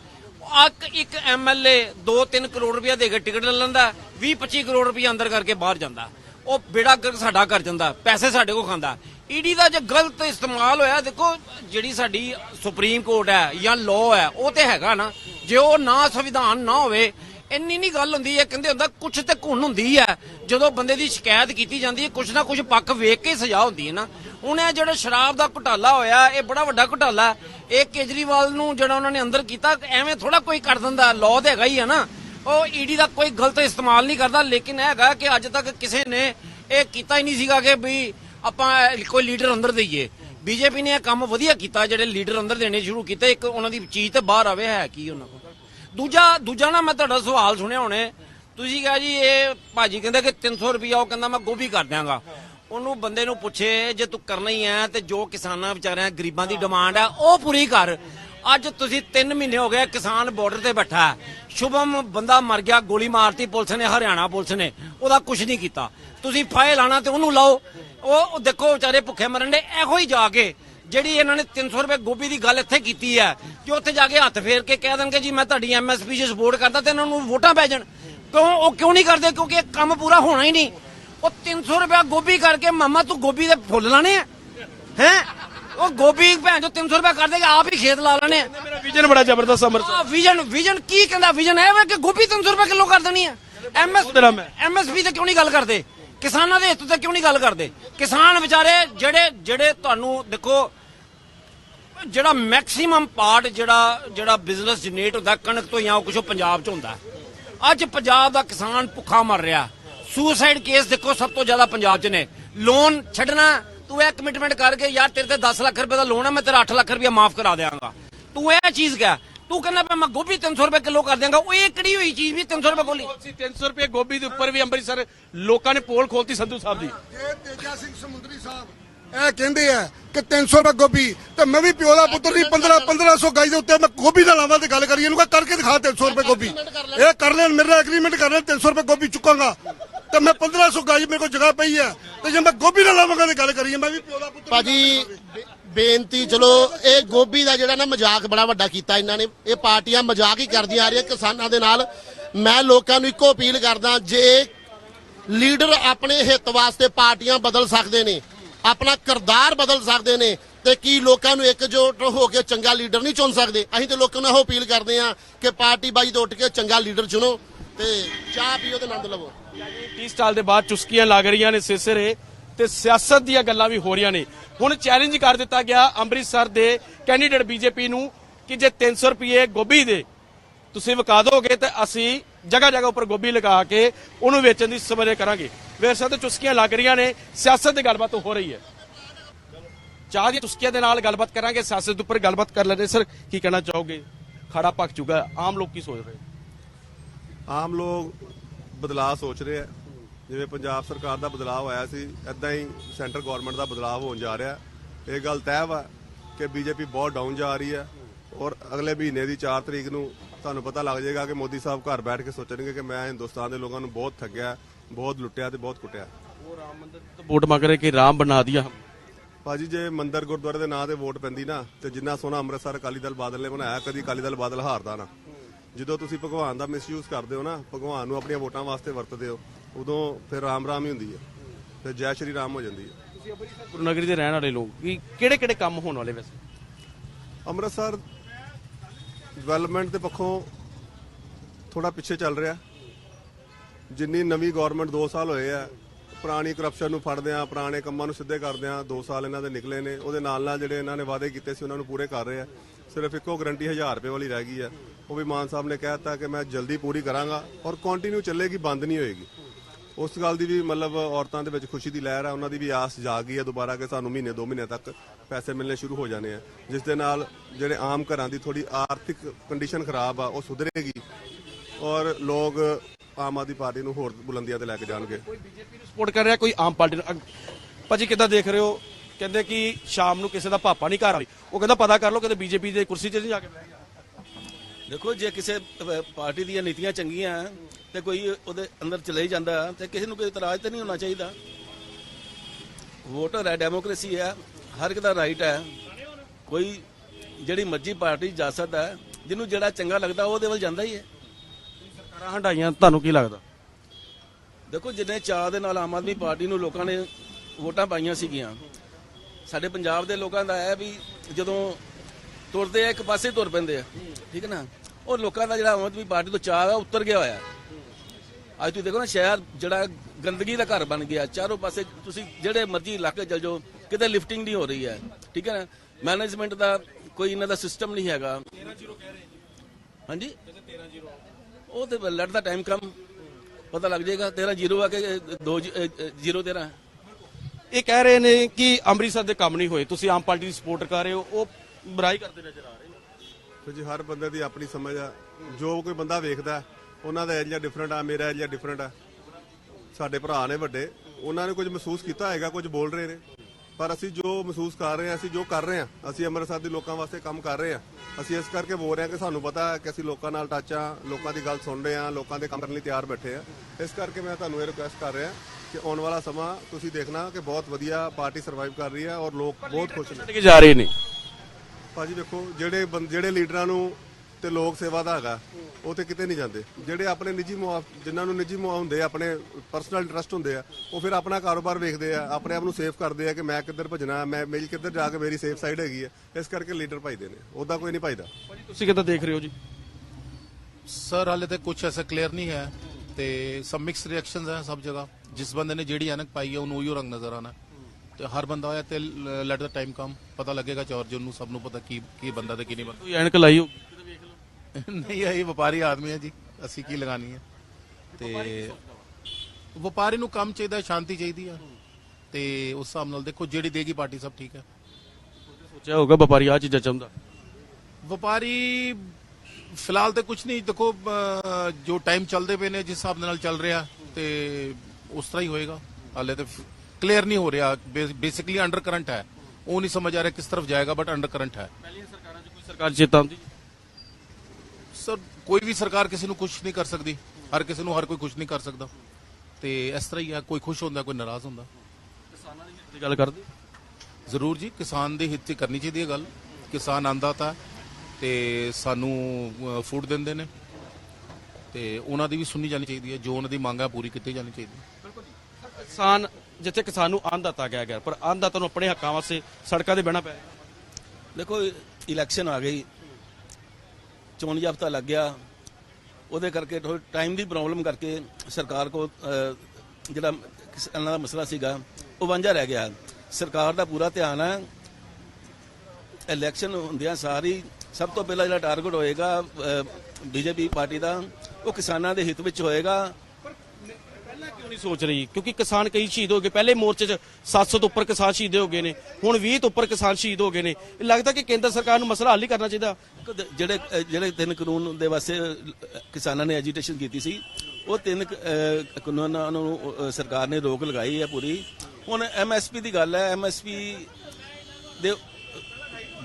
ਆਕ ਇੱਕ ਐਮਐਲਏ 2-3 ਕਰੋੜ ਰੁਪਇਆ ਦੇ ਕੇ ਟਿਕਟ ਲੈ ਲੈਂਦਾ 20-25 ਕਰੋੜ ਰੁਪਇਆ ਅੰਦਰ ਕਰਕੇ ਬਾਹਰ ਜਾਂਦਾ। ਉਹ ਬੇੜਾ ਗਰਕ ਸਾਡਾ ਕਰ ਜਾਂਦਾ, ਪੈਸੇ ਸਾਡੇ ਕੋ ਖਾਂਦਾ। ਈਡੀ ਦਾ ਜੇ ਗਲਤ ਇਸਤੇਮਾਲ ਹੋਇਆ, ਦੇਖੋ, ਜਿਹੜੀ ਸਾਡੀ ਸੁਪਰੀਮ ਕੋਰਟ ਹੈ ਜਾਂ ਲਾਅ ਹੈ, ਉਹ ਤੇ ਹੈਗਾ ਨਾ। ਜੇ ਉਹ ਨਾ ਸੰਵਿਧਾਨ ਨਾ ਹੋਵੇ, ਇੰਨੀ ਨਹੀਂ ਗੱਲ ਹੁੰਦੀ ਹੈ ਕਹਿੰਦੇ ਹੁੰਦਾ ਕੁਛ ਤੇ ਘੁਣ ਹੁੰਦੀ ਹੈ। ਜਦੋਂ ਬੰਦੇ ਦੀ ਸ਼ਿਕਾਇਤ ਕੀਤੀ ਜਾਂਦੀ ਹੈ, ਕੁਛ ਨਾ ਕੁਛ ਪੱਖ ਵੇਖ ਕੇ ਸਜ਼ਾ ਹੁੰਦੀ ਹੈ ਨਾ। ਹੁਣ ਇਹ ਜਿਹੜਾ ਸ਼ਰਾਬ ਦਾ ਘੁਟਾਲਾ ਹੋਇਆ, ਇਹ ਬੜਾ ਵੱਡਾ ਘੁਟਾਲਾ ਇਹ ਕੇਜਰੀਵਾਲ ਨੂੰ ਜਿਹੜਾ ਉਹਨਾਂ ਨੇ ਅੰਦਰ ਕੀਤਾ, ਐਵੇਂ ਥੋੜਾ ਕੋਈ ਕਰ ਦਿੰਦਾ ਲਾਅ ਤੇ ਹੈਗਾ ਹੀ ਹੈ ਨਾ। ਉਹ ਈਡੀ ਦਾ ਕੋਈ ਗਲਤ ਇਸਤੇਮਾਲ ਨਹੀਂ ਕਰਦਾ, ਲੇਕਿਨ ਇਹ ਹੈਗਾ ਕਿ ਅੱਜ ਤੱਕ ਕਿਸੇ ਨੇ ਇਹ ਕੀਤਾ ਹੀ ਨਹੀਂ ਸੀਗਾ ਕਿ ਵੀ ਆਪਾਂ ਕੋਈ ਲੀਡਰ ਅੰਦਰ ਦਈਏ। ਬੀਜੇਪੀ ਨੇ ਇਹ ਕੰਮ ਵਧੀਆ ਕੀਤਾ, ਜਿਹੜੇ ਲੀਡਰ ਅੰਦਰ ਦੇਣੇ ਸ਼ੁਰੂ ਕੀਤੇ, ਇੱਕ ਉਹਨਾਂ ਦੀ ਚੀਜ਼ ਤੇ ਬਾਹਰ ਆਵੇ, ਹੈ ਕੀ ਉਹਨਾਂ ਕੋਲ? ਦੂਜਾ ਦੂਜਾ ਨਾ ਮੈਂ ਤੁਹਾਡਾ ਸਵਾਲ ਸੁਣਿਆ ਹੋਣੇ। ਤੁਸੀਂ ਕਿਹਾ ਜੀ, ਇਹ ਭਾਜੀ ਕਹਿੰਦੇ ਕਿ 300 ਰੁਪਿਆ ਉਹ ਕਹਿੰਦਾ ਮੈਂ ਗੋਭੀ ਕਰ ਦਿਆਂਗਾ। ਉਹਨੂੰ ਬੰਦੇ ਨੂੰ ਪੁੱਛੇ, ਜੇ ਤੂੰ ਕਰਨਾ ਹੀ ਹੈ ਤੇ ਜੋ ਕਿਸਾਨਾਂ ਵਿਚਾਰਿਆਂ, ਗਰੀਬਾਂ ਦੀ ਡਿਮਾਂਡ ਹੈ, ਉਹ ਪੂਰੀ ਕਰ। ਅੱਜ ਤੁਸੀਂ 3 ਮਹੀਨੇ ਹੋ ਗਏ ਕਿਸਾਨ ਬਾਰਡਰ ਤੇ ਬੈਠਾ ਸ਼ੁਭਮ ਬੰਦਾ ਮਰ ਗਿਆ, ਗੋਲੀ ਮਾਰਤੀ, ਪੁਲਿਸ ਨੇ, ਹਰਿਆਣਾ ਪੁਲਿਸ ਨੇ। ਉਹਦਾ ਕੁਝ ਨਹੀਂ ਕੀਤਾ। ਤੁਸੀਂ ਫਾਇਲ ਲਾਣਾ ਤੇ ਉਹਨੂੰ ਲਾਓ। ਉਹ ਦੇਖੋ ਵਿਚਾਰੇ ਭੁੱਖੇ ਮਰਨ ਦੇ। ਇਹੋ ਹੀ ਜਾ ਕੇ ਜਿਹੜੀ ਇਹਨਾਂ ਨੇ 300 ਰੁਪਏ ਗੋਭੀ ਦੀ ਗੱਲ ਇੱਥੇ ਕੀਤੀ ਹੈ ਕਿ ਉੱਥੇ ਜਾ ਕੇ ਹੱਥ ਫੇਰ ਕੇ ਕਹਿ ਦੇਣਗੇ ਜੀ, ਮੈਂ ਤੁਹਾਡੀ ਐਮਐਸਪੀ 'ਚ ਸਪੋਰਟ ਕਰਦਾ ਤੇ ਇਹਨਾਂ ਨੂੰ ਵੋਟਾਂ ਪੈ ਜਾਣ। ਕਿਉਂ ਉਹ ਕਿਉਂ ਨਹੀਂ ਕਰਦੇ? ਕਿਉਂਕਿ ਇਹ ਕੰਮ ਪੂਰਾ ਹੋਣਾ ਹੀ ਨਹੀਂ। ਉਹ 300 ਰੁਪਏ ਗੋਭੀ ਕਰਕੇ, ਮਾਮਾ ਤੂੰ ਗੋਭੀ ਦੇ ਫੁੱਲ ਲਾਣੇ ਆ। ਹੈ? ਉਹ ਗੋਭੀ ਭੈਣ ਜੋ 300 ਰੁਪਏ ਕਰ ਦੇਗਾ ਆਪ ਹੀ ਖੇਤ ਲਾ ਲੈਣੇ ਆ। ਮੇਰਾ ਵਿਜ਼ਨ ਬੜਾ ਜ਼ਬਰਦਸਤ ਅੰਮ੍ਰਿਤਸਰ ਵਿਜਨ ਵਿਜਨ ਕੀ ਕਹਿੰਦਾ ਵਿਜਨ ਵਾ ਕਿ ਗੋਭੀ 300 ਰੁਪਏ ਕਿਲੋ ਕਰ ਦੇਣੀ ਹੈ ਐਮਐਸ ਤੇਰਾ ਮੈਂ। ਐਮਐਸਪੀ ਤੇ ਕਿਉਂ ਨਹੀਂ ਗੱਲ ਕਰਦੇ? ਕਿਸਾਨਾਂ ਦੇ ਹਿੱਤ ਤੇ ਕਿਉਂ ਨਹੀਂ ਗੱਲ ਕਰਦੇ? ਕਿਸਾਨ ਵਿਚਾਰੇ ਜਿਹੜੇ ਜਿਹੜੇ ਤੁਹਾਨੂੰ ਦੇਖੋ ਜਿਹੜਾ ਮੈਕਸਿਮਮ ਪਾਰਟ ਜਿਹੜਾ ਜਿਹੜਾ ਬਿਜ਼ਨਸ ਜਨਰੇਟ ਹੁੰਦਾ ਕਣਕ ਤੋਂ ਜਾਂ ਕੁਛ ਪੰਜਾਬ 'ਚ ਹੁੰਦਾ। ਅੱਜ ਪੰਜਾਬ ਦਾ ਕਿਸਾਨ ਭੁੱਖਾ ਮਰ ਰਿਹਾ। ਸੁਸਾਈਡ ਕੇਸ ਦੇਖੋ ਸਭ ਤੋਂ ਜ਼ਿਆਦਾ ਪੰਜਾਬ 'ਚ ਨੇ। ਲੋਨ ਛੱਡਣਾ ਤੂੰ ਇਹ ਕਮਿਟਮੈਂਟ ਕਰਕੇ ਯਾਰ ਤੇਰੇ ਤੇ 10 ਲੱਖ ਰੁਪਏ ਦਾ ਲੋਨ ਹੈ ਮੈਂ ਤੇਰਾ 8 ਲੱਖ ਰੁਪਏ ਮਾਫ ਕਰਾ ਦਿਆਂਗਾ। ਤੂੰ ਇਹ ਚੀਜ਼ ਕਹਿ ਤੂੰ ਕਹਿੰਦਾ ਮੈਂ ਗੋਭੀ 300 ਰੁਪਏ ਕਿਲੋ ਕਰ ਦਿਆਂਗਾ ਉਹ ਇਹ ਕਿਹੜੀ ਹੋਈ ਚੀਜ਼ ਵੀ 300 ਰੁਪਏ ਬੋਲੀ ਸੀ 300 ਰੁਪਏ ਗੋਭੀ ਦੇ ਉੱਪਰ ਵੀ ਅੰਮ੍ਰਿਤਸਰ ਲੋਕਾਂ ਨੇ ਪੋਲ ਖੋਲਤੀ ਸੰਧੂ ਸਾਹਿਬ ਦੀ। ਇਹ ਤੇਜਾ ਸਿੰਘ ਸਮੁੰਦਰੀ ਸਾਹਿਬ ਇਹ ਕਹਿੰਦੇ ਆ ਕਿ 300 ਰੁਪਏ ਗੋਭੀ ਤੇ ਮੈਂ ਵੀ ਪਿਓ ਦਾ ਪੁੱਤਰ ਨਹੀਂ 15 1500 ਗਾਈ ਦੇ ਉੱਤੇ ਮੈਂ ਗੋਭੀ ਦਾ ਲਾਵਾਂ ਤੇ ਗੱਲ ਕਰੀਏ ਇਹਨੂੰ ਕਹ ਕਰਕੇ ਦਿਖਾ 300 ਰੁਪਏ ਗੋਭੀ। ਇਹ ਕਰ ਲੈਣ ਮੇਰੇ ਨਾਲ ਐਗਰੀਮੈਂਟ ਕਰ ਲੈਣ 300 ਰੁਪਏ ਗੋਭੀ ਚੁੱਕਾਂਗਾ। ਤੇ ਮੈਂ 1500 ਗਾਈ ਮੇਰੇ ਕੋਲ ਜਗ੍ਹਾ ਪਈ ਹੈ ਤੇ ਜੇ ਮੈਂ ਗੋਭੀ ਦਾ ਲਾਵਾਂਗਾ ਤੇ ਗੱਲ ਕਰੀਏ ਮੈਂ ਵੀ ਪਿਓ ਦਾ ਪੁੱਤਰ ਭਾਜੀ ਬੇਨਤੀ ਚਲੋ ਇਹ ਗੋਭੀ ਦਾ ਜਿਹੜਾ ਨਾ ਮਜ਼ਾਕ ਬੜਾ ਵੱਡਾ ਕੀਤਾ ਇਹਨਾਂ ਨੇ। ਇਹ ਪਾਰਟੀਆਂ ਮਜ਼ਾਕ ਹੀ ਕਰਦੀਆਂ ਆ ਰਹੀਆਂ ਕਿਸਾਨਾਂ ਦੇ ਨਾਲ। ਮੈਂ ਲੋਕਾਂ ਨੂੰ ਇੱਕੋ ਅਪੀਲ ਕਰਦਾ ਜੇ ਲੀਡਰ ਆਪਣੇ ਹਿੱਤ ਵਾਸਤੇ ਪਾਰਟੀਆਂ ਬਦਲ ਸਕਦੇ ਨੇ ਆਪਣਾ ਕਿਰਦਾਰ ਬਦਲ ਸਕਦੇ ਨੇ ਤੇ ਕੀ ਲੋਕਾਂ ਨੂੰ ਇਕਜੁੱਟ ਹੋ ਕੇ ਚੰਗਾ ਲੀਡਰ ਨਹੀਂ ਚੁਣ ਸਕਦੇ? ਅਸੀਂ ਤੇ ਲੋਕਾਂ ਨੂੰ ਇਹੋ ਅਪੀਲ ਕਰਦੇ ਆ ਕਿ ਪਾਰਟੀ ਬਾਜੀ ਤੋਂ ਉੱਠ ਕੇ ਚੰਗਾ ਲੀਡਰ ਚੁਣੋ ਤੇ ਚਾਹ ਪੀਓ ਤੇ ਆਨੰਦ ਲਵੋ। 30 ਸਾਲ ਦੇ ਬਾਅਦ ਚੁਸਕੀਆਂ ਲੱਗ ਰਹੀਆਂ ਨੇ ਸਿਰਸਿਰੇ ਤੇ ਸਿਆਸਤ ਦੀਆਂ ਗੱਲਾਂ ਵੀ ਹੋ ਰਹੀਆਂ ਨੇ। ਹੁਣ ਚੈਲੰਜ ਕਰ ਦਿੱਤਾ ਗਿਆ ਅੰਮ੍ਰਿਤਸਰ ਦੇ ਕੈਂਡੀਡੇਟ ਬੀਜੇਪੀ ਨੂੰ ਕਿ ਜੇ 300 ਰੁਪਏ ਗੋਭੀ ਦੇ ਤੁਸੀਂ ਵਿਕਾ ਦੋਗੇ ਤੇ ਅਸੀਂ ਜਗ੍ਹਾ ਜਗ੍ਹਾ ਉੱਪਰ ਗੋਭੀ ਲਗਾ ਕੇ ਉਹਨੂੰ ਵੇਚਣ ਦੀ ਸਮਝੇ ਕਰਾਂਗੇ। ਵੇਰਸਾ ਤੇ ਚੁਸਕੀਆਂ ਲੱਗ ਰਹੀਆਂ ਨੇ, ਸਿਆਸਤ ਦੀ ਗੱਲਬਾਤ ਹੋ ਰਹੀ ਹੈ। ਚਾਹ ਦੀ ਚੁਸਕੀਆਂ ਦੇ ਨਾਲ ਗੱਲਬਾਤ ਕਰਾਂਗੇ, ਸਿਆਸਤ ਦੇ ਉੱਪਰ ਗੱਲਬਾਤ ਕਰ ਲੈਂਦੇ ਸਰ, ਕੀ ਕਹਿਣਾ ਚਾਹੋਗੇ? ਖੜਾ ਪੱਕ ਚੁੱਕਾ, ਆਮ ਲੋਕ ਕੀ ਸੋਚ ਰਹੇ? ਆਮ ਲੋਕ ਬਦਲਾਅ ਸੋਚ ਰਹੇ ਆ। ਜਿਵੇਂ ਪੰਜਾਬ ਸਰਕਾਰ ਦਾ ਬਦਲਾਅ ਹੋਇਆ ਸੀ ਐਦਾਂ ਹੀ ਸੈਂਟਰ ਗਵਰਨਮੈਂਟ ਦਾ ਬਦਲਾਅ ਹੋਣ ਜਾ ਰਿਹਾ। ਇਹ ਗੱਲ ਤੈਅ ਵਾ ਕਿ ਬੀਜੇਪੀ ਬਹੁਤ ਡਾਊਨ ਜਾ ਰਹੀ ਹੈ ਔਰ ਅਗਲੇ ਮਹੀਨੇ ਦੀ 4 ਤਰੀਕ ਨੂੰ ਤੁਹਾਨੂੰ ਪਤਾ ਲੱਗ ਜਾਏਗਾ ਕਿ ਮੋਦੀ ਸਾਹਿਬ ਘਰ ਬੈਠ ਕੇ ਸੋਚਣਗੇ ਕਿ ਮੈਂ ਹਿੰਦੁਸਤਾਨ ਦੇ ਲੋਕਾਂ ਨੂੰ ਬਹੁਤ ਠੱਗਿਆ ਬਹੁਤ ਲੁੱਟਿਆ ਤੇ ਬਹੁਤ ਕੁੱਟਿਆ। ਤਾਂ ਵੋਟ ਮੰਗ ਰਹੇ ਕਿ ਰਾਮ ਬਣਾ ਦਿਆ। ਹਮ ਭਾਜੀ ਜੇ ਮੰਦਰ ਗੁਰਦੁਆਰੇ ਦੇ ਨਾਂ ਤੇ ਵੋਟ ਪੈਂਦੀ ਨਾ ਤੇ ਜਿੰਨਾ ਸੋਹਣਾ ਅੰਮ੍ਰਿਤਸਰ ਅਕਾਲੀ ਦਲ ਬਾਦਲ ਨੇ ਬਣਾਇਆ ਕਦੀ ਅਕਾਲੀ ਦਲ ਬਾਦਲ ਹਾਰਦਾ ਨਾ। ਜਦੋਂ ਤੁਸੀਂ ਭਗਵਾਨ ਦਾ ਮਿਸਯੂਜ਼ ਕਰਦੇ ਹੋ ਨਾ ਭਗਵਾਨ ਨੂੰ ਆਪਣੀਆਂ ਵੋਟਾਂ ਵਾਸਤੇ ਵਰਤਦੇ ਹੋ ਉਦੋਂ ਫਿਰ ਰਾਮ ਰਾਮ ਹੀ ਹੁੰਦੀ ਹੈ। ਫਿਰ ਜੈ ਸ਼੍ਰੀ ਰਾਮ ਹੋ ਜਾਂਦੀ ਹੈ। ਗੁਰੂ ਨਗਰੀ ਦੇ ਰਹਿਣ ਵਾਲੇ ਲੋਕ ਕੀ ਕਿਹੜੇ ਕਿਹੜੇ ਕੰਮ ਹੋਣ ਵਾਲੇ ਵੈਸੇ? ਅੰਮ੍ਰਿਤਸਰ ਡਿਵੈਲਪਮੈਂਟ ਦੇ ਪੱਖੋਂ ਥੋੜਾ ਪਿੱਛੇ ਚੱਲ ਰਿਹਾ। ਜਿੰਨੀ ਨਵੀਂ ਗਵਰਨਮੈਂਟ 2 ਸਾਲ ਹੋਏ ਆ ਪੁਰਾਣੀ ਕਰਪਸ਼ਨ ਨੂੰ ਫੜਦੇ ਆ ਪੁਰਾਣੇ ਕੰਮਾਂ ਨੂੰ ਸਿੱਧੇ ਕਰਦੇ ਆ 2 ਸਾਲ ਇਹਨਾਂ ਦੇ ਨਿਕਲੇ ਨੇ ਉਹਦੇ ਨਾਲ ਨਾਲ ਜਿਹੜੇ ਇਹਨਾਂ ਨੇ ਵਾਅਦੇ ਕੀਤੇ ਸੀ ਉਹਨਾਂ ਨੂੰ ਪੂਰੇ ਕਰ ਰਹੇ ਆ। ਸਿਰਫ ਇੱਕੋ ਗਰੰਟੀ 1000 ਰੁਪਏ ਵਾਲੀ ਰਹਿ ਗਈ ਹੈ। ਉਹ ਵੀ ਮਾਨ ਸਾਹਿਬ ਨੇ ਕਹਿ ਦਿੱਤਾ ਕਿ ਮੈਂ ਜਲਦੀ ਪੂਰੀ ਕਰਾਂਗਾ ਔਰ ਕੰਟੀਨਿਊ ਚੱਲੇਗੀ, ਬੰਦ ਨਹੀਂ ਹੋਏਗੀ। ਉਸ ਗੱਲ ਦੀ ਵੀ ਮਤਲਬ ਔਰਤਾਂ ਦੇ ਵਿੱਚ ਖੁਸ਼ੀ ਦੀ ਲਹਿਰ ਹੈ ਉਹਨਾਂ ਦੀ ਵੀ ਆਸ ਜਾਗ ਗਈ ਹੈ ਦੁਬਾਰਾ ਕਿ ਸਾਨੂੰ ਮਹੀਨੇ, ਦੋ ਮਹੀਨੇ ਤੱਕ ਪੈਸੇ ਮਿਲਣੇ ਸ਼ੁਰੂ ਹੋ ਜਾਣੇ ਆ। ਜਿਸ ਦੇ ਨਾਲ ਜਿਹੜੇ ਆਮ ਘਰਾਂ ਦੀ ਥੋੜੀ ਆਰਥਿਕ ਕੰਡੀਸ਼ਨ ਖਰਾਬ ਆ, ਉਹ ਸੁਧਰੇਗੀ ਔਰ ਲੋਕ ਆਮ ਆਦਮੀ ਪਾਰਟੀ ਨੂੰ ਹੋਰ ਬੁਲੰਦੀਆਂ ਤੇ ਲੈ ਕੇ ਜਾਣਗੇ। ਬੀਜੇਪੀ ਨੂੰ ਸਪੋਰਟ ਕਰ ਰਿਹਾ, ਕੋਈ ਆਮ ਪਾਰਟੀ ਨੂੰ? ਅਗ- ਭਾਜੀ ਕਿੱਦਾਂ ਦੇਖ ਰਹੇ ਹੋ? ਕਹਿੰਦੇ ਕਿ ਸ਼ਾਮ ਨੂੰ ਕਿਸੇ ਦਾ ਪਾਪਾ ਨਹੀਂ ਘਰ ਆਈ ਉਹ ਕਹਿੰਦਾ ਪਤਾ ਕਰ ਲਓ ਕਿਤੇ ਬੀਜੇਪੀ ਦੀ ਕੁਰਸੀ 'ਤੇ ਨਹੀਂ ਜਾ ਕੇ ਬਹਿ ਗਿਆ। ਦੇਖੋ ਜੇ ਕਿਸੇ ਪਾਰਟੀ ਦੀਆਂ ਨੀਤੀਆਂ ਚੰਗੀਆਂ ਤੇ ਕੋਈ ਉਹਦੇ ਅੰਦਰ ਚਲੇ ਜਾਂਦਾ ਤੇ ਕਿਸੇ ਨੂੰ ਕੋਈ ਇਤਰਾਜ਼ ਤਾਂ ਨਹੀਂ ਹੋਣਾ ਚਾਹੀਦਾ। ਵੋਟਰ ਹੈ ਡੈਮੋਕ੍ਰੇਸੀ ਹੈ ਹਰ ਇੱਕ ਦਾ ਰਾਈਟ ਹੈ। ਕੋਈ ਜਿਹੜੀ ਮਰਜ਼ੀ ਪਾਰਟੀ ਜਾ ਸਕਦਾ ਹੈ ਜਿਹਨੂੰ ਜਿਹੜਾ ਚੰਗਾ ਲੱਗਦਾ ਉਹਦੇ ਵੱਲ ਜਾਂਦਾ ਹੀ ਹੈ। ਸਰਕਾਰਾਂ ਹੰਡਾਈਆਂ ਤੁਹਾਨੂੰ ਕੀ ਲੱਗਦਾ? ਦੇਖੋ ਜਿੰਨੇ ਚਾਹ ਦੇ ਨਾਲ ਆਮ ਆਦਮੀ ਪਾਰਟੀ ਨੂੰ ਲੋਕਾਂ ਨੇ ਵੋਟਾਂ ਪਾਈਆਂ ਸੀਗੀਆਂ ਸਾਡੇ ਪੰਜਾਬ ਦੇ ਲੋਕਾਂ ਦਾ ਹੈ ਵੀ ਜਦੋਂ ਤੁਰਦੇ ਆ, ਇੱਕ ਪਾਸੇ ਤੁਰ ਪੈਂਦੇ ਆ। ਠੀਕ ਹੈ ਨਾ? ਉਹ ਲੋਕਾਂ ਦਾ ਜਿਹੜਾ ਆਮ ਆਦਮੀ ਪਾਰਟੀ ਤੋਂ ਚਾਹ ਆ ਉੱਤਰ ਗਿਆ ਹੋਇਆ। ਅੱਜ ਤੁਸੀਂ ਦੇਖੋ ਨਾ, ਸ਼ਹਿਰ ਜਿਹੜਾ ਗੰਦਗੀ ਦਾ ਘਰ ਬਣ ਗਿਆ। ਚਾਰੋਂ ਪਾਸੇ ਤੁਸੀਂ ਜਿਹੜੇ ਮਰਜ਼ੀ ਇਲਾਕੇ ਚਲ ਜਾਓ, ਕਿਤੇ ਲਿਫਟਿੰਗ ਨਹੀਂ ਹੋ ਰਹੀ ਹੈ। ਠੀਕ ਹੈ ਨਾ? ਮੈਨੇਜਮੈਂਟ ਦਾ ਕੋਈ ਇਹਨਾਂ ਦਾ ਸਿਸਟਮ ਨਹੀਂ ਹੈਗਾ। ਹਾਂਜੀ? ਉਹ ਤੇ ਲੜਦਾ ਟਾਈਮ ਕਮ। ਪਤਾ ਲੱਗ ਜਾਏਗਾ 13 ਜ਼ੀਰੋ ਆ ਕੇ 2 ਜ਼ੀਰੋ 13 ਇਹ ਕਹਿ ਰਹੇ ਨੇ ਕਿ ਅੰਮ੍ਰਿਤਸਰ ਦੇ ਕੰਮ ਨਹੀਂ ਹੋਏ। ਤੁਸੀਂ ਆਮ ਪਾਰਟੀ ਦੀ ਸਪੋਰਟ ਕਰ ਰਹੇ ਹੋ, ਉਹ ਬੁਰਾਈ ਕਰਦੇ ਨਜ਼ਰ ਆ ਰਹੇ ਨੇ। ਤੇ ਜੀ, ਹਰ ਬੰਦੇ ਦੀ ਆਪਣੀ ਸਮਝ ਆ। ਜੋ ਕੋਈ ਬੰਦਾ ਵੇਖਦਾ, ਉਹਨਾਂ ਦਾ ਏਰੀਆ ਡਿਫਰੈਂਟ ਆ, ਮੇਰਾ ਏਰੀਆ ਡਿਫਰੈਂਟ ਆ। ਸਾਡੇ ਭਰਾ ਨੇ ਵੱਡੇ, ਉਹਨਾਂ ਨੇ ਕੁਝ ਮਹਿਸੂਸ ਕੀਤਾ ਹੈਗਾ ਕੁਝ ਬੋਲ ਰਹੇ ਨੇ। ਪਰ ਅਸੀਂ ਜੋ ਮਹਿਸੂਸ ਕਰ ਰਹੇ ਹਾਂ, ਅਸੀਂ ਜੋ ਕਰ ਰਹੇ ਹਾਂ, ਅਸੀਂ ਅੰਮ੍ਰਿਤਸਰ ਦੇ ਲੋਕਾਂ ਵਾਸਤੇ ਕੰਮ ਕਰ ਰਹੇ ਹਾਂ। ਅਸੀਂ ਇਸ ਕਰਕੇ ਬੋਲ ਰਹੇ ਹਾਂ ਕਿ ਸਾਨੂੰ ਪਤਾ ਹੈ ਕਿ ਅਸੀਂ ਲੋਕਾਂ ਨਾਲ ਟੱਚ ਆ ਲੋਕਾਂ ਦੀ ਗੱਲ ਸੁਣ ਰਹੇ ਹਾਂ, ਲੋਕਾਂ ਦੇ ਕੰਮ ਕਰਨ ਲਈ ਤਿਆਰ ਬੈਠੇ ਆ ਇਸ ਕਰਕੇ ਮੈਂ ਤੁਹਾਨੂੰ ਇਹ ਰਿਕੁਐਸਟ ਕਰ ਰਿਹਾ ਕਿ ਆਉਣ ਵਾਲਾ ਸਮਾਂ ਤੁਸੀਂ ਦੇਖਣਾ ਕਿ ਬਹੁਤ ਵਧੀਆ ਪਾਰਟੀ ਸਰਵਾਈਵ ਕਰ ਰਹੀ ਹੈ ਔਰ ਲੋਕ ਬਹੁਤ ਖੁਸ਼ ਨੇ। ਕੇ ਜਾ ਰਹੇ ਨੇ। ਭਾਜੀ ਵੇਖੋ ਜਿਹੜੇ ਬੰ- ਜਿਹੜੇ ਲੀਡਰਾਂ ਨੂੰ ਤੇ ਲੋਕ ਸੇਵਾ ਦਾ ਹੈਗਾ ਉਹ ਤੇ ਕਿਤੇ ਨਹੀਂ ਜਾਂਦੇ। ਜਿਹੜੇ ਆਪਣੇ ਨਿੱਜੀ ਮੁਆ ਜਿਨ੍ਹਾਂ ਨੂੰ ਨਿੱਜੀ ਮੁਆ ਹੁੰਦੇ ਆ ਆਪਣੇ ਪਰਸਨਲ ਇੰਟਰਸਟ ਹੁੰਦੇ ਆ ਉਹ ਫਿਰ ਆਪਣਾ ਕਾਰੋਬਾਰ ਵੇਖਦੇ ਆ ਆਪਣੇ ਆਪ ਨੂੰ ਸੇਫ ਕਰਦੇ ਆ ਕਿ ਮੈਂ ਕਿੱਧਰ ਭਜਣਾ ਮੈਂ ਮੇਰੀ ਕਿੱਧਰ ਜਾ ਕੇ ਮੇਰੀ ਸੇਫ ਸਾਈਡ ਹੈਗੀ ਆ। ਇਸ ਕਰਕੇ ਲੀਡਰ ਭਜਦੇ ਨੇ ਉਹਦਾ ਕੋਈ ਨਹੀਂ ਭਜਦਾ। ਭਾਜੀ ਤੁਸੀਂ ਕਿੱਦਾਂ ਦੇਖ ਰਹੇ ਹੋ ਜੀ? ਸਰ ਹਾਲੇ ਤੱਕ ਕੁਝ ਐਸਾ ਕਲੀਅਰ ਨਹੀਂ ਹੈ। ਤੇ ਸਭ ਮਿਕਸ ਰਿਐਕਸ਼ਨਸ ਹੈ ਸਭ ਜਗ੍ਹਾ। ਜਿਸ ਬੰਦੇ ਨੇ ਜਿਹੜੀ ਐਨਕ ਪਾਈ ਹੈ ਉਹਨੂੰ ਉਹੀਓ ਰੰਗ ਨਜ਼ਰ ਆਣਾ ਤੇ ਹਰ ਬੰਦਾ ਹੋਇਆ ਤੇ ਲੈਟ ਦਾ ਟਾਈਮ ਕਮ ਪਤਾ ਲੱਗੇਗਾ ਚੌਰ ਜੀ ਨੂੰ ਸਭ ਨੂੰ ਪਤਾ ਕੀ ਕੀ ਬੰਦਾ ਤੇ ਕੀ ਨਹੀਂ ਬੰਦਾ। ਕੋਈ ਐਨਕ ਲਾਈ ਹੋ ਨਹੀਂ ਇਹ ਵਪਾਰੀ ਆਦਮੀ ਹੈ ਜੀ ਅਸੀਂ ਕੀ ਲਗਾਣੀ ਹੈ ਤੇ ਵਪਾਰੀ ਨੂੰ ਕੰਮ ਚਾਹੀਦਾ ਸ਼ਾਂਤੀ ਚਾਹੀਦੀ ਹੈ ਤੇ ਉਸ ਹਿਸਾਬ ਨਾਲ ਦੇਖੋ ਜਿਹੜੀ ਦੇਗੀ ਪਾਰਟੀ ਸਭ ਠੀਕ ਹੈ ਸੋਚਿਆ ਹੋਗਾ ਵਪਾਰੀ ਆ ਚੀਜ਼ਾਂ ਚਾਹੁੰਦਾ? ਵਪਾਰੀ ਫਿਲਹਾਲ ਤੇ ਕੁਝ ਨਹੀਂ ਦੇਖੋ ਜੋ ਟਾਈਮ ਚੱਲਦੇ ਪਏ ਨੇ ਜਿਸ ਹਿਸਾਬ ਦੇ ਨਾਲ ਚੱਲ ਰਿਹਾ ਤੇ ਉਸ ਤਰ੍ਹਾਂ ਹੀ ਹੋਏਗਾ। ਹਾਲੇ ਤੇ ਕਲੀਅਰ ਨਹੀਂ ਹੋ ਰਿਹਾ। ਬੇਸਿਕਲੀ ਅੰਡਰ ਕਰੰਟ ਹੈ। ਉਹ ਨਹੀਂ ਸਮਝ ਆ ਰਿਹਾ ਕਿਸ ਤਰਫ ਜਾਏਗਾ ਬਟ ਅੰਡਰ ਕਰੰਟ ਹੈ। ਪਹਿਲੀਆਂ ਸਰਕਾਰਾਂ 'ਚ ਕੋਈ ਸਰਕਾਰ ਚੇਤਾਉਂਦੀ ਸਰ ਕੋਈ ਵੀ ਸਰਕਾਰ ਕਿਸੇ ਨੂੰ ਕੁਝ ਨਹੀਂ ਕਰ ਸਕਦੀ। ਹਰ ਕਿਸੇ ਨੂੰ ਹਰ ਕੋਈ ਕੁਝ ਨਹੀਂ ਕਰ ਸਕਦਾ। ਤੇ ਇਸ ਤਰ੍ਹਾਂ ਹੀ ਹੈ ਕੋਈ ਖੁਸ਼ ਹੁੰਦਾ ਕੋਈ ਨਾਰਾਜ਼ ਹੁੰਦਾ। ਕਿਸਾਨਾਂ ਦੀ ਹਿੱਤ ਦੀ ਗੱਲ ਕਰਦੇ? ਜ਼ਰੂਰ ਜੀ ਕਿਸਾਨ ਦੇ ਹਿੱਤ 'ਚ ਕਰਨੀ ਚਾਹੀਦੀ ਹੈ ਗੱਲ। ਕਿਸਾਨ ਆਂਦਾ ਤਾਂ ਤੇ ਸਾਨੂੰ ਫੂਡ ਦਿੰਦੇ ਨੇ। ਤੇ ਉਹਨਾਂ ਦੀ ਵੀ ਸੁਣਨੀ ਜਾਣੀ ਚਾਹੀਦੀ ਹੈ ਜੋ ਉਹਨਾਂ ਦੀ ਮੰਗ ਹੈ ਪੂਰੀ ਕੀਤੀ ਜਾਣੀ ਚਾਹੀਦੀ ਹੈ। ਕਿਸਾਨ ਜਿੱਥੇ ਕਿਸਾਨ ਨੂੰ ਅੰਨਦਾਤਾ ਕਿਹਾ ਗਿਆ। ਪਰ ਅੰਨਦਾਤਾ ਨੂੰ ਆਪਣੇ ਹੱਕਾਂ ਵਾਸਤੇ ਸੜਕਾਂ ਤੇ ਬਹਿਣਾ ਪੈ ਰਿਹਾ। ਦੇਖੋ ਇਲੈਕਸ਼ਨ ਆ ਗਈ। ਚੋਣ ਜਾਬਤਾ ਲੱਗ ਗਿਆ। ਉਹਦੇ ਕਰਕੇ ਥੋੜੀ ਟਾਈਮ ਦੀ ਪ੍ਰੋਬਲਮ ਕਰਕੇ ਸਰਕਾਰ ਕੋ ਅਹ, ਜਿਹੜਾ ਕਿਸਾਨਾਂ ਦਾ ਮਸਲਾ ਸੀਗਾ ਉਹ ਵਾਂਝਾ ਰਹਿ ਗਿਆ। ਸਰਕਾਰ ਦਾ ਪੂਰਾ ਧਿਆਨ ਹੈ। ਇਲੈਕਸ਼ਨ ਹੁੰਦਿਆਂ ਸਾਰੀ ਸਭ ਤੋਂ ਪਹਿਲਾਂ ਜਿਹੜਾ ਟਾਰਗੇਟ ਹੋਏਗਾ ਬੀਜੇਪੀ ਪਾਰਟੀ ਦਾ ਉਹ ਕਿਸਾਨਾਂ ਦੇ ਹਿੱਤ ਵਿੱਚ ਹੋਏਗਾ। ਪਹਿਲਾਂ ਕਿਉਂ ਨਹੀਂ ਸੋਚ ਰਹੀ? ਕਿਉਂਕਿ ਕਿਸਾਨ ਕਈ ਸ਼ਹੀਦ ਹੋ ਗਏ। ਪਹਿਲੇ ਮੋਰਚੇ 'ਚ 700 ਤੋਂ ਉੱਪਰ ਕਿਸਾਨ ਸ਼ਹੀਦ ਹੋ ਗਏ ਨੇ। ਹੁਣ 20 ਤੋਂ ਉੱਪਰ ਕਿਸਾਨ ਸ਼ਹੀਦ ਹੋ ਗਏ ਨੇ। ਇਹ ਲੱਗਦਾ ਕਿ ਕੇਂਦਰ ਸਰਕਾਰ ਨੂੰ ਮਸਲਾ ਹੱਲ ਹੀ ਕਰਨਾ ਚਾਹੀਦਾ। ਜਿਹੜੇ ਜਿਹੜੇ ਤਿੰਨ ਕਾਨੂੰਨ ਦੇ ਵਾਸਤੇ ਕਿਸਾਨਾਂ ਨੇ ਐਜੀਟੇਸ਼ਨ ਕੀਤੀ ਸੀ ਉਹ ਤਿੰਨ ਕਾਨੂੰਨਾਂ ਨੂੰ ਸਰਕਾਰ ਨੇ ਰੋਕ ਲਗਾਈ ਹੈ ਪੂਰੀ। ਹੁਣ ਐਮਐਸਪੀ ਦੀ ਗੱਲ ਹੈ। ਐਮਐਸਪੀ ਦੇ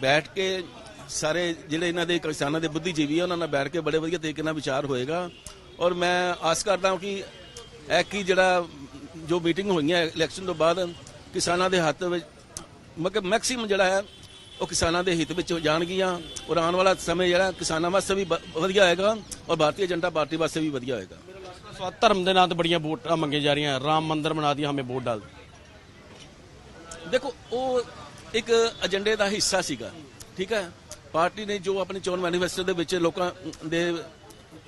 ਬੈਠ ਕੇ ਸਾਰੇ ਜਿਹੜੇ ਇਹਨਾਂ ਦੇ ਕਿਸਾਨਾਂ ਦੇ ਬੁੱਧੀਜੀਵੀ ਆ ਉਹਨਾਂ ਨਾਲ ਬੈਠ ਕੇ ਬੜੇ ਵਧੀਆ ਤਰੀਕੇ ਨਾਲ ਵਿਚਾਰ ਹੋਏਗਾ। ਔਰ ਮੈਂ ਆਸ ਕਰਦਾ ਹਾਂ ਕਿ ਇਹ ਕੀ ਜਿਹੜਾ ਜੋ ਮੀਟਿੰਗ ਹੋਈਆਂ ਇਲੈਕਸ਼ਨ ਤੋਂ ਬਾਅਦ ਕਿਸਾਨਾਂ ਦੇ ਹੱਥ ਵਿੱਚ ਮਤਲਬ ਮੈਕਸਿਮਮ ਜਿਹੜਾ ਹੈ ਉਹ ਕਿਸਾਨਾਂ ਦੇ ਹਿੱਤ ਵਿੱਚ ਜਾਣਗੀਆਂ। ਔਰ ਆਉਣ ਵਾਲਾ ਸਮੇਂ ਜਿਹੜਾ ਕਿਸਾਨਾਂ ਵਾਸਤੇ ਵੀ ਵਧੀਆ ਹੋਏਗਾ ਔਰ ਭਾਰਤੀ ਜਨਤਾ ਪਾਰਟੀ ਵਾਸਤੇ ਵੀ ਵਧੀਆ ਹੋਏਗਾ। ਸਵਾਦ ਧਰਮ ਦੇ ਨਾਂ ਤੇ ਬੜੀਆਂ ਵੋਟਾਂ ਮੰਗੀਆਂ ਜਾ ਰਹੀਆਂ। ਰਾਮ ਮੰਦਿਰ ਬਣਾ ਦਿਆ ਹਮੇ ਵੋਟ ਡਾਲ ਦੇਖੋ ਉਹ ਇੱਕ ਏਜੰਡੇ ਦਾ ਹਿੱਸਾ ਸੀਗਾ ਠੀਕ ਹੈ? ਪਾਰਟੀ ਨੇ ਜੋ ਆਪਣੇ ਚੋਣ ਮੈਨੀਫੈਸਟੋ ਦੇ ਵਿੱਚ ਲੋਕਾਂ ਦੇ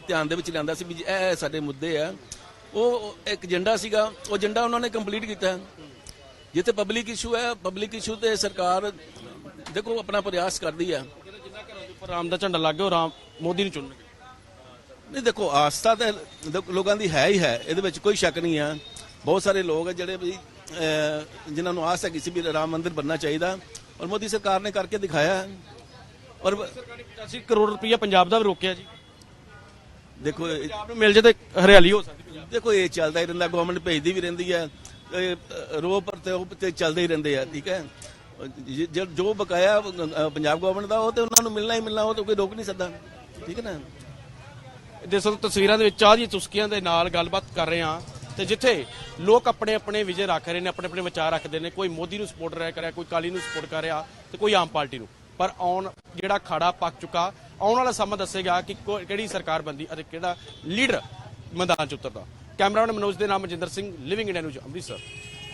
ਧਿਆਨ ਦੇ ਵਿੱਚ ਲਿਆਂਦਾ ਸੀ ਵੀ ਇਹ ਸਾਡੇ ਮੁੱਦੇ ਆ ਉਹ ਇੱਕ ਏਜੰਡਾ ਸੀਗਾ ਉਹ ਏਜੰਡਾ ਉਹਨਾਂ ਨੇ ਕੰਪਲੀਟ ਕੀਤਾ। ਜਿੱਥੇ ਪਬਲਿਕ ਇਸ਼ੂ ਹੈ ਪਬਲਿਕ ਇਸ਼ੂ ਤੇ ਸਰਕਾਰ ਦੇਖੋ ਆਪਣਾ ਪ੍ਰਯਾਸ ਕਰਦੀ ਹੈ ਰਾਮ ਦਾ ਝੰਡਾ ਲੱਗ ਗਿਆ ਉਹ ਰਾਮ ਮੋਦੀ ਨੂੰ ਚੁਣਨਗੇ। ਨਹੀਂ ਦੇਖੋ ਆਸਥਾ ਤਾਂ ਲੋਕਾਂ ਦੀ ਹੈ ਹੀ ਹੈ ਇਹਦੇ ਵਿੱਚ ਕੋਈ ਸ਼ੱਕ ਨਹੀਂ ਹੈ ਬਹੁਤ ਸਾਰੇ ਲੋਕ ਹੈ ਜਿਹੜੇ ਵੀ ਜਿਨ੍ਹਾਂ ਨੂੰ ਆਸ ਹੈ ਕਿਸੇ ਵੀ ਰਾਮ ਮੰਦਿਰ ਬਣਨਾ ਚਾਹੀਦਾ ਔਰ ਮੋਦੀ ਸਰਕਾਰ ਨੇ ਕਰਕੇ ਦਿਖਾਇਆ। ਹੈ। ਔਰ 85 ਕਰੋੜ ਰੁਪਈਆ ਪੰਜਾਬ ਦਾ ਵੀ ਰੋਕਿਆ ਜੀ। ਦੇਖੋ ਇਹ- ਪੰਜਾਬ ਨੂੰ ਮਿਲ ਜੇ ਤੇ ਹਰਿਆਲੀ ਹੋ ਸਕਦੀ ਦੇਖੋ ਇਹ ਚੱਲਦਾ ਹੀ ਰਹਿੰਦਾ ਗਵਰਨਮੈਂਟ ਭੇਜਦੀ ਵੀ ਰਹਿੰਦੀ ਹੈ। ਇਹ, ਰੋਹ ਪਰ ਤੇ ਉਹ ਤੇ ਚੱਲਦੇ ਹੀ ਰਹਿੰਦੇ ਆ ਠੀਕ ਹੈ? ਜ- ਜ- ਜੋ ਬਕਾਇਆ ਪੰਜਾਬ ਗਵਰਨਮੈਂਟ ਦਾ ਉਹ ਤੇ ਉਹਨਾਂ ਨੂੰ ਮਿਲਣਾ ਹੀ ਮਿਲਣਾ ਉਹ ਤਾਂ ਕੋਈ ਰੋਕ ਨਹੀਂ ਸਕਦਾ ਠੀਕ ਹੈ ਨਾ? ਦੇ ਸੋ ਤਸਵੀਰਾਂ ਦੇ ਵਿੱਚ ਚਾਹ ਦੀਆਂ ਚੁਸਕੀਆਂ ਦੇ ਨਾਲ ਗੱਲਬਾਤ ਕਰ ਰਹੇ ਹਾਂ ਤੇ ਜਿੱਥੇ ਲੋਕ ਆਪਣੇ ਆਪਣੇ ਵਿਜੇ ਰੱਖ ਰਹੇ ਨੇ ਆਪਣੇ ਆਪਣੇ ਵਿਚਾਰ ਰੱਖਦੇ ਨੇ ਕੋਈ ਮੋਦੀ ਨੂੰ ਸਪੋਰਟ ਰਿਹਾ ਕਰਿਆ ਕੋਈ ਕਾਲੀ ਨੂੰ ਸਪੋਰਟ ਕਰ ਰਿਹਾ ਤੇ ਕੋਈ ਆਮ ਪਾਰਟੀ ਨੂੰ। ਪਰ ਆਉਣ ਜਿਹੜਾ ਖਾੜਾ ਪੱਕ ਚੁੱਕਾ, ਆਉਣ ਵਾਲਾ ਸਮਾਂ ਦੱਸੇਗਾ ਕਿ ਕਿਹੜੀ ਸਰਕਾਰ ਬੰਦੀ ਅਤੇ ਕਿਹੜਾ ਲੀਡਰ ਮੈਦਾਨ 'ਚ ਉਤਰਦਾ। ਕੈਮਰਾਮੈਨ ਮਨੋਜ ਦੇ ਨਾਮ Manjinder Singh living India news Amritsar.